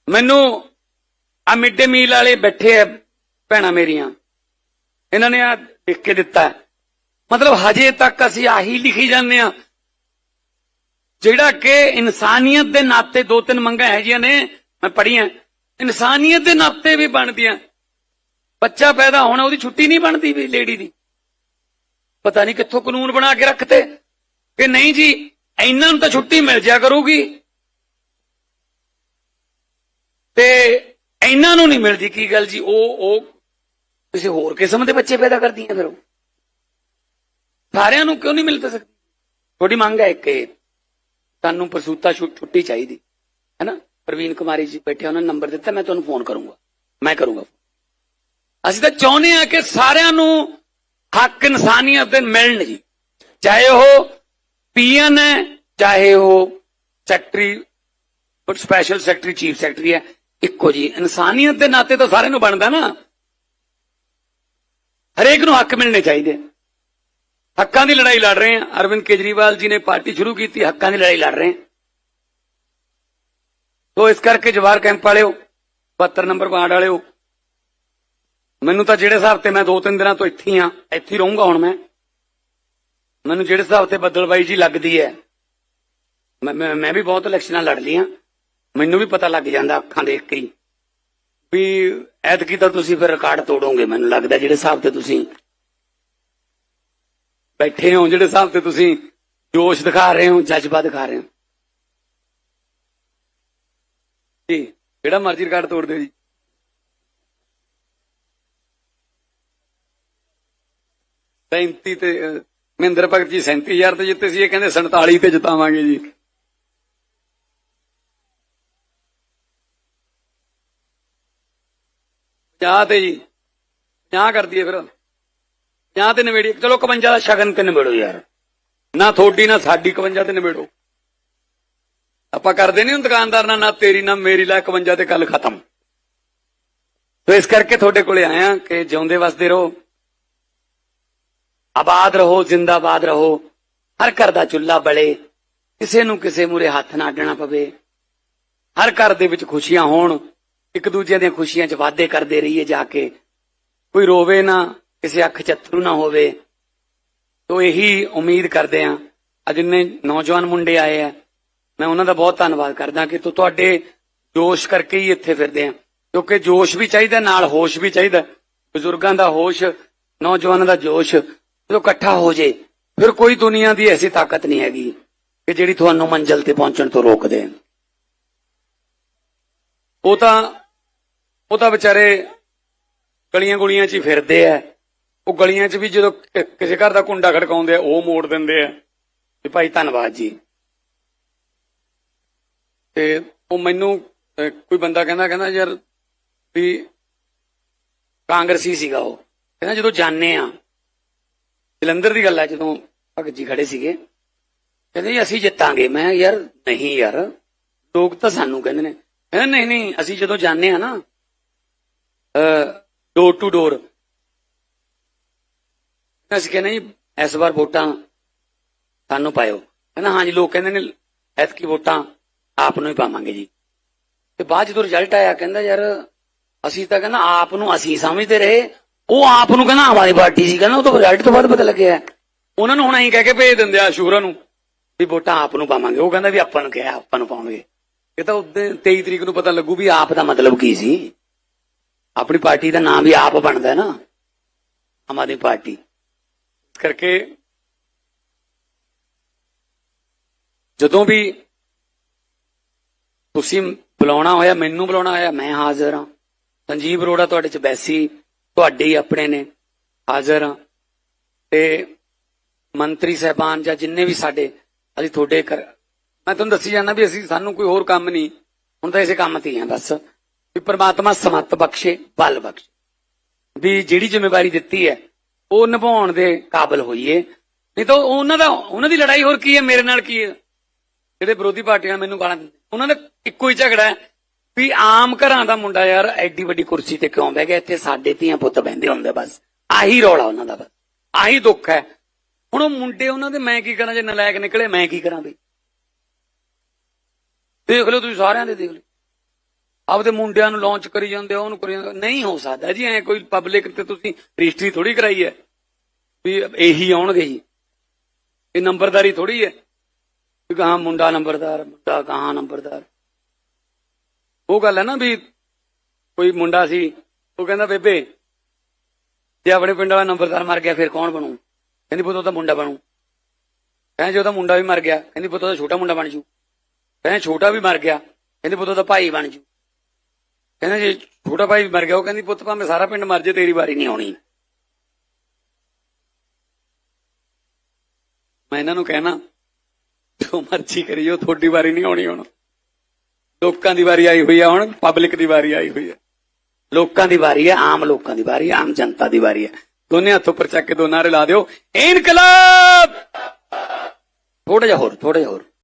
ਮੈਨੂੰ ਆ ਮਿੱਡੇ ਮੀਲ ਵਾਲੇ ਬੈਠੇ ਆ ਭੈਣਾਂ ਮੇਰੀਆਂ। ਇਹਨਾਂ ਨੇ ਆ ਦੇਖ ਕੇ ਦਿੱਤਾ ਮਤਲਬ ਹਜੇ ਤੱਕ ਅਸੀਂ ਆਹੀ ਲਿਖੀ ਜਾਂਦੇ ਆ ਜਿਹੜਾ ਕਿ ਇਨਸਾਨੀਅਤ ਦੇ ਨਾਤੇ ਦੋ ਤਿੰਨ ਮੰਗਾਂ ਹੈ ਜੀਆਂ ਨੇ, ਮੈਂ ਪੜੀਆਂ ਇਨਸਾਨੀਅਤ ਦੇ ਨਾਤੇ ਵੀ ਬਣਦੀਆਂ। ਬੱਚਾ ਪੈਦਾ ਹੋਣਾ, ਉਹਦੀ ਛੁੱਟੀ ਨਹੀਂ ਬਣਦੀ ਵੀ ਲੇਡੀ ਦੀ। ਪਤਾ ਨਹੀਂ ਕਿੱਥੋਂ ਕਾਨੂੰਨ ਬਣਾ ਕੇ ਰੱਖਤੇ। ਕਿ ਨਹੀਂ ਜੀ, ਇਹਨਾਂ ਨੂੰ ਤਾਂ ਛੁੱਟੀ ਮਿਲ ਜਾ ਕਰੂਗੀ। ਤੇ ਇਹਨਾਂ ਨੂੰ ਨਹੀਂ ਮਿਲਦੀ ਕੀ ਗੱਲ ਜੀ, ਉਹ ਉਹ ਕਿਸੇ ਹੋਰ ਕਿਸਮ ਦੇ ਬੱਚੇ ਪੈਦਾ ਕਰਦੀਆਂ ਫਿਰ ਉਹ। ਸਾਰਿਆਂ ਨੂੰ ਕਿਉਂ ਨਹੀਂ ਮਿਲ ਸਕਦੀ? ਤੁਹਾਡੀ ਮੰਗ ਹੈ ਕਿ ਤੁਹਾਨੂੰ ਪ੍ਰਸੂਤਾ ਛੁ- ਛੁੱਟੀ ਚਾਹੀਦੀ ਹੈ ਨਾ ਪ੍ਰਵੀਨ ਕੁਮਾਰੀ ਜੀ ਬੈਠੇ ਉਹਨਾਂ ਨੇ ਨੰਬਰ ਦਿੱਤਾ, ਮੈਂ ਤੁਹਾਨੂੰ ਫੋਨ ਕਰੂੰਗਾ। ਮੈਂ ਕਰੂੰਗਾ ਅਸੀਂ ਤਾਂ ਚਾਹੁੰਦੇ ਆ ਕਿ ਸਾਰਿਆਂ ਨੂੰ ਹੱਕ ਇਨਸਾਨੀਅਤ ਦੇ ਮਿਲਣ ਜੀ। ਚਾਹੇ ਉਹ ਪੀਐਨ ਹੈ, ਚਾਹੇ ਉਹ secretary, special secretary, chief secretary ਹੈ, ਇੱਕੋ ਜੀ। ਇਨਸਾਨੀਅਤ ਦੇ ਨਾਤੇ ਤਾਂ ਸਾਰਿਆਂ ਨੂੰ ਬਣਦਾ ਨਾ। ਹਰੇਕ ਨੂੰ ਹੱਕ ਮਿਲਣੇ ਚਾਹੀਦੇ ਹੱਕਾਂ ਦੀ ਲੜਾਈ ਲੜ ਰਹੇ ਹਾਂ। ਅਰਵਿੰਦ ਕੇਜਰੀਵਾਲ ਜੀ ਨੇ ਪਾਰਟੀ ਸ਼ੁਰੂ ਕੀਤੀ, ਹੱਕਾਂ ਦੀ ਲੜਾਈ ਲੜ ਰਹੇ ਹਾਂ। ਤੋ ਇਸ ਕਰਕੇ ਜਵਾਰ ਕੈਂਪ ਵਾਲਿਓ 72 ਨੰਬਰ ਵਾਰਡ ਵਾਲਿਓ, ਮੈਨੂੰ ਤਾਂ ਜਿਹੜੇ ਹਿਸਾਬ ਤੇ ਮੈਂ ਦੋ ਤਿੰਨ ਦਿਨਾਂ ਤੋਂ ਇੱਥੇ ਆ ਇੱਥੇ ਹੀ ਰਹੂੰਗਾ ਹੁਣ ਮੈਂ। ਮੈਨੂੰ ਜਿਹੜੇ ਹਿਸਾਬ ਤੇ ਬੱਦਲਬਾਈ ਜੀ ਲੱਗਦੀ ਹੈ, ਮੈਂ ਮੈਂ ਵੀ ਬਹੁਤ ਇਲੈਕਸ਼ਨਾਂ ਲੜ ਲਈਆਂ। ਮੈਨੂੰ ਵੀ ਪਤਾ ਲੱਗ ਜਾਂਦਾ ਅੱਖਾਂ ਦੇਖ ਕੇ ਵੀ ਐਤਕੀ ਤਾਂ ਤੁਸੀਂ ਫਿਰ ਰਿਕਾਰਡ ਤੋੜੋਗੇ, ਮੈਨੂੰ ਲੱਗਦਾ ਜਿਹੜੇ ਹਿਸਾਬ ਤੇ ਤੁਸੀਂ ਬੈਠੇ ਹੋ ਜਿਹੜੇ ਹਿਸਾਬ ਤੇ ਤੁਸੀਂ ਜੋਸ਼ ਦਿਖਾ ਰਹੇ ਹੋ, ਜਜ਼ਬਾ ਦਿਖਾ ਰਹੇ ਹੋ। ਜੀ, ਜਿਹੜਾ ਮਰਜ਼ੀ ਰਿਕਾਰਡ ਤੋੜ ਦਿਓ ਜੀ। ਸੈਂਤੀ ਤੇ ਮਹਿੰਦਰ ਭਗਤ ਜੀ 37000 ਤੇ ਜਿੱਤੇ ਸੀ, ਇਹ ਕਹਿੰਦੇ 47 ਤੇ ਜਿਤਾਵਾਂਗੇ ਜੀ। ਚਾਹ ਤੇ ਜੀ ਚਾਹ ਕਰ ਦਈਏ ਫਿਰ। ਜਾਂ ਤੇ ਨਵੇੜੀ ਚਲੋ 51 ਦਾ ਸ਼ਗਨ ਤੇ ਨਿਬੇੜੋ ਯਾਰ? ਨਾ ਥੋੜੀ ਨਾ ਸਾਡੀ 51 ਤੇ ਨਿਬੇੜੋ। ਆਪਾਂ ਕਰਦੇ ਨਹੀਂ ਦੁਕਾਨਦਾਰ ਨਾਲ, ਨਾ ਤੇਰੀ, ਨਾ ਮੇਰੀ, ਲੈ 51 ਤੇ ਕੱਲ ਖਤਮ। ਤੋ ਇਸ ਕਰਕੇ ਤੁਹਾਡੇ ਕੋਲੇ ਆਇਆ ਕਿ ਜਿਉਂਦੇ ਵਸਦੇ ਰਹੋ। ਆਬਾਦ ਰਹੋ, ਜ਼ਿੰਦਾਬਾਦ ਰਹੋ। ਹਰ ਘਰ ਦਾ ਚੁੱਲ੍ਹਾ ਬਲੇ। ਕਿਸੇ ਨੂੰ ਕਿਸੇ ਮੂਰੇ ਹੱਥ ਨਾ ਅੱਡਣਾ ਪਵੇ। ਹਰ ਘਰ ਦੇ ਵਿੱਚ ਖੁਸ਼ੀਆਂ ਹੋਣ। ਇੱਕ ਦੂਜੇ ਦੀਆਂ ਖੁਸ਼ੀਆਂ 'ਚ ਵਾਅਦੇ ਕਰਦੇ ਰਹੀਏ ਜਾ ਕੇ। ਕੋਈ ਰੋਵੇ ਨਾ। ਕਿਸੇ ਅੱਖ 'ਚ ਨਾ ਹੋਵੇ। ਤੋ ਇਹੀ ਉਮੀਦ ਕਰਦੇ ਆ। ਅੱਜ ਇੰਨੇ ਨੌਜਵਾਨ ਮੁੰਡੇ ਆਏ ਆ। ਮੈਂ ਉਹਨਾਂ ਦਾ ਬਹੁਤ ਧੰਨਵਾਦ ਕਰਦਾ ਕਿ ਤੂੰ ਤੁਹਾਡੇ ਜੋਸ਼ ਕਰਕੇ ਹੀ ਇੱਥੇ ਫਿਰਦੇ ਆ। ਕਿਉਂਕਿ ਜੋਸ਼ ਵੀ ਚਾਹੀਦਾ, ਨਾਲ ਹੋਸ਼ ਵੀ ਚਾਹੀਦਾ। ਬਜ਼ੁਰਗਾਂ ਦਾ ਹੋਸ਼, ਨੌਜਵਾਨਾਂ ਦਾ ਜੋਸ਼, ਜਦੋਂ ਇਕੱਠਾ ਹੋ ਜੇ, ਫਿਰ ਕੋਈ ਦੁਨੀਆ ਦੀ ਐਸੀ ਤਾਕਤ ਨਹੀਂ ਹੈਗੀ ਕਿ ਜਿਹੜੀ ਤੁਹਾਨੂੰ ਮੰਜ਼ਲ ਤੇ ਪਹੁੰਚਣ ਤੋਂ ਰੋਕ ਦੇ। ਉਹ ਤਾਂ ਉਹ ਤਾਂ ਵਿਚਾਰੇ ਗਲੀਆਂ ਗੁਲੀਆਂ 'ਚ ਹੀ ਫਿਰਦੇ ਆ। ਉਹ ਗਲੀਆਂ 'ਚ ਵੀ ਜਦੋਂ ਕਿਸੇ ਘਰ ਦਾ ਕੁੰਡਾ ਖੜਕਾਉਂਦੇ ਆ, ਉਹ ਮੋੜ ਦਿੰਦੇ ਆ। ਵੀ ਭਾਈ ਧੰਨਵਾਦ ਜੀ। ਤੇ ਉਹ ਮੈਨੂੰ ਕੋਈ ਬੰਦਾ ਕਹਿੰਦਾ ਕਹਿੰਦਾ ਯਾਰ ਵੀ ਕਾਂਗਰਸੀ ਸੀਗਾ ਉਹ। ਕਹਿੰਦਾ ਜਦੋਂ ਜਾਣੇ ਆ, ਜਲੰਧਰ ਦੀ ਗੱਲ ਹੈ ਜਦੋਂ ਭਗਤ ਜੀ ਖੜੇ ਸੀਗੇ, ਕਹਿੰਦੇ ਜੀ ਅਸੀਂ ਜਿੱਤਾਂਗੇ। ਮੈਂ ਯਾਰ ਨਹੀਂ ਯਾਰ, ਲੋਕ ਤਾਂ ਸਾਨੂੰ ਕਹਿੰਦੇ ਨੇ। ਕਹਿੰਦੇ ਨਹੀਂ ਨਹੀਂ, ਅਸੀਂ ਜਦੋਂ ਜਾਣੇ ਆ ਨਾ ਡੋਰ ਟੂ ਡੋਰ ਅਸੀਂ ਕਹਿੰਦੇ ਜੀ, ਇਸ ਵਾਰ ਵੋਟਾਂ ਸਾਨੂੰ ਪਾਇਓ। ਕਹਿੰਦਾ ਹਾਂਜੀ ਲੋਕ ਕਹਿੰਦੇ ਨੇ, ਐਤਕੀ ਵੋਟਾਂ ਆਪ ਨੂੰ ਹੀ ਪਾਵਾਂਗੇ ਜੀ। ਤੇ ਬਾਅਦ ਜਦੋਂ ਰਿਜ਼ਲਟ ਆਇਆ, ਕਹਿੰਦਾ, ਯਾਰ, ਅਸੀਂ ਤਾਂ ਕਹਿੰਦਾ, ਆਪ ਨੂੰ ਅਸੀਂ ਸਮਝਦੇ ਰਹੇ। ਉਹ ਆਪ ਨੂੰ ਕਹਿੰਦਾ, ਆਮ ਆਦਮੀ ਪਾਰਟੀ ਸੀ ਕਹਿੰਦਾ, ਉਹ ਤਾਂ ਰਿਜ਼ਲਟ ਤੋਂ ਬਾਅਦ ਪਤਾ ਲੱਗਿਆ। ਉਹਨਾਂ ਨੂੰ ਹੁਣ ਐਂ ਕਹਿ ਕੇ ਭੇਜ ਦਿੰਦੇ ਆ ਸ਼ੂਰਾ ਨੂੰ ਵੀ ਵੋਟਾਂ ਆਪ ਨੂੰ ਪਾਵਾਂਗੇ। ਉਹ ਕਹਿੰਦਾ ਵੀ ਆਪਾਂ ਨੂੰ ਕਿਹਾ, ਆਪਾਂ ਨੂੰ ਪਾਉਣਗੇ। ਇਹ ਤਾਂ ਉਦੋਂ 23 ਤਰੀਕ ਨੂੰ ਪਤਾ ਲੱਗੂ ਵੀ ਆਪ ਦਾ ਮਤਲਬ ਕੀ ਸੀ। ਆਪਣੀ ਪਾਰਟੀ ਦਾ ਨਾਮ ਵੀ ਆਪ ਬਣਦਾ ਹੈ ਨਾ। ਆਮ ਆਦਮੀ ਪਾਰਟੀ। ਕਰਕੇ ਜਦੋਂ ਵੀ ਤੁਸੀਂ ਬੁਲਾਉਣਾ ਹੋਇਆ, ਮੈਨੂੰ ਬੁਲਾਉਣਾ ਹੋਇਆ, ਮੈਂ ਹਾਜ਼ਰ ਹਾਂ। ਸੰਜੀਵ ਅਰੋੜਾ ਤੁਹਾਡੇ ਚ ਬੈਸੀ, ਤੁਹਾਡੇ ਹੀ ਆਪਣੇ ਨੇ, ਹਾਜ਼ਰ ਹਾਂ। ਤੇ ਮੰਤਰੀ ਸਹਿਬਾਨ ਜਾਂ ਜਿੰਨੇ ਵੀ ਸਾਡੇ, ਅਸੀਂ ਤੁਹਾਡੇ ਕਰ ਮੈਂ ਤੁਹਾਨੂੰ ਦੱਸੀ ਜਾਂਦਾ ਵੀ ਅਸੀਂ, ਸਾਨੂੰ ਕੋਈ ਹੋਰ ਕੰਮ ਨਹੀਂ। ਹੁਣ ਤਾਂ ਇਸੇ ਕੰਮ ਤੇ ਹੀ ਹਾਂ, ਬਸ। ਵੀ ਪ੍ਰਮਾਤਮਾ ਸਮਤ ਬਖਸ਼ੇ, ਬਲ ਬਖਸ਼ੇ। ਵੀ ਜਿਹੜੀ ਜ਼ਿੰਮੇਵਾਰੀ ਦਿੱਤੀ ਹੈ ਉਹ ਨਿਭਾਉਣ ਦੇ ਕਾਬਿਲ ਹੋਈਏ। ਨਹੀਂ ਤਾਂ ਉਹਨਾਂ ਦਾ ਉਹਨਾਂ ਦੀ ਲੜਾਈ ਹੋਰ ਕੀ ਹੈ? ਮੇਰੇ ਨਾਲ ਕੀ ਹੈ? ਜਿਹੜੇ ਵਿਰੋਧੀ ਪਾਰਟੀਆਂ ਮੈਨੂੰ ਗਾਲਾਂ ਦਿੰਦੇ ਉਹਨਾਂ ਦਾ ਇੱਕੋ ਹੀ ਝਗੜਾ ਹੈ ਵੀ ਆਮ ਘਰਾਂ ਦਾ ਮੁੰਡਾ ਯਾਰ ਐਡੀ ਵੱਡੀ ਕੁਰਸੀ ਤੇ ਕਿਉਂ ਬਹਿ ਗਿਆ? ਇੱਥੇ ਸਾਡੇ ਧੀਆਂ ਪੁੱਤ ਬਹਿੰਦੇ ਹੁੰਦੇ ਬਸ। ਆਹੀ ਰੌਲਾ ਉਹਨਾਂ ਦਾ ਬਸ। ਆਹੀ ਦੁੱਖ ਹੈ। ਹੁਣ ਉਹ ਮੁੰਡੇ ਉਹਨਾਂ ਦੇ ਮੈਂ ਕੀ ਕਰਾਂ? ਜੇ ਨਲਾਇਕ ਨਿਕਲੇ ਮੈਂ ਕੀ ਕਰਾਂ ਬਈ? ਦੇਖ ਲਓ ਤੁਸੀਂ ਸਾਰਿਆਂ ਦੇ ਦੇਖ ਲਓ। ਆਪਦੇ ਮੁੰਡਿਆਂ ਨੂੰ ਲਾਂਚ ਕਰੀ ਜਾਂਦੇ ਹੋ ਉਹਨੂੰ ਕਰੀ ਜਾਂਦੇ ਹੋ। ਨਹੀਂ ਹੋ ਸਕਦਾ ਜੀ, ਐ ਕੋਈ ਪਬਲਿਕ ਤੇ ਤੁਸੀਂ ਰਜਿਸਟਰੀ ਥੋੜੀ ਕਰਾਈ ਹੈ, ਵੀ ਇਹੀ ਆਉਣਗੇ ਹੀ ਇਹ ਨੰਬਰਦਾਰੀ ਥੋੜੀ ਹੈ, ਵੀ ਕਹਾਂ ਮੁੰਡਾ ਨੰਬਰਦਾਰ, ਮੁੰਡਾ ਕਹਾਂ ਨੰਬਰਦਾਰ। ਉਹ ਗੱਲ ਹੈ ਨਾ ਵੀ ਕੋਈ ਮੁੰਡਾ ਸੀ, ਉਹ ਕਹਿੰਦਾ, ਬੇਬੇ, ਜੇ ਆਪਣੇ ਪਿੰਡ ਵਾਲਾ ਨੰਬਰਦਾਰ ਮਰ ਗਿਆ, ਫਿਰ ਕੌਣ ਬਣੂ? ਕਹਿੰਦੀ, ਪੁੱਤ ਉਹਦਾ ਮੁੰਡਾ ਬਣੂ। ਕਹਿੰਦੇ, ਜੇ ਉਹਦਾ ਮੁੰਡਾ ਵੀ ਮਰ ਗਿਆ, ਕਹਿੰਦੀ, ਪੁੱਤ, ਉਹਦਾ ਛੋਟਾ ਮੁੰਡਾ ਬਣ ਜੂ। ਕਹਿੰਦੇ, ਛੋਟਾ ਵੀ ਮਰ ਗਿਆ, ਕਹਿੰਦੀ, ਪੁੱਤ, ਉਹਦਾ ਭਾਈ ਬਣ ਜੂ। ਕਹਿੰਦੇ ਜੀ ਛੋਟਾ ਭਾਈ ਮਰ ਗਿਆ, ਉਹ ਕਹਿੰਦੀ, ਪੁੱਤ, ਭਾਵੇਂ ਸਾਰਾ ਪਿੰਡ ਮਰ ਜੇ ਤੇਰੀ ਵਾਰੀ ਨਹੀਂ ਆਉਣੀ। ਮੈਂ ਇਹਨਾਂ ਨੂੰ ਕਹਿਣਾ, ਜੋ ਮਰਜ਼ੀ ਕਰਿਓ ਤੁਹਾਡੀ ਵਾਰੀ ਨਹੀਂ ਆਉਣੀ ਹੁਣ। ਲੋਕਾਂ ਦੀ ਵਾਰੀ ਆਈ ਹੋਈ ਆ ਹੁਣ, ਪਬਲਿਕ ਦੀ ਵਾਰੀ ਆਈ ਹੋਈ ਹੈ ਲੋਕਾਂ ਦੀ ਵਾਰੀ ਹੈ ਆਮ ਲੋਕਾਂ ਦੀ ਵਾਰੀ ਆਮ ਜਨਤਾ ਦੀ ਵਾਰੀ ਹੈ ਦੋਨੇ ਹੱਥ ਉੱਪਰ ਚੱਕ ਕੇ ਦੋ ਨਾਰੇ ਲਾ ਦਿਓ। ਇਨਕਲਾਬ! ਥੋੜਾ ਜਿਹਾ ਹੋਰ ਥੋੜਾ ਜਿਹਾ ਹੋਰ।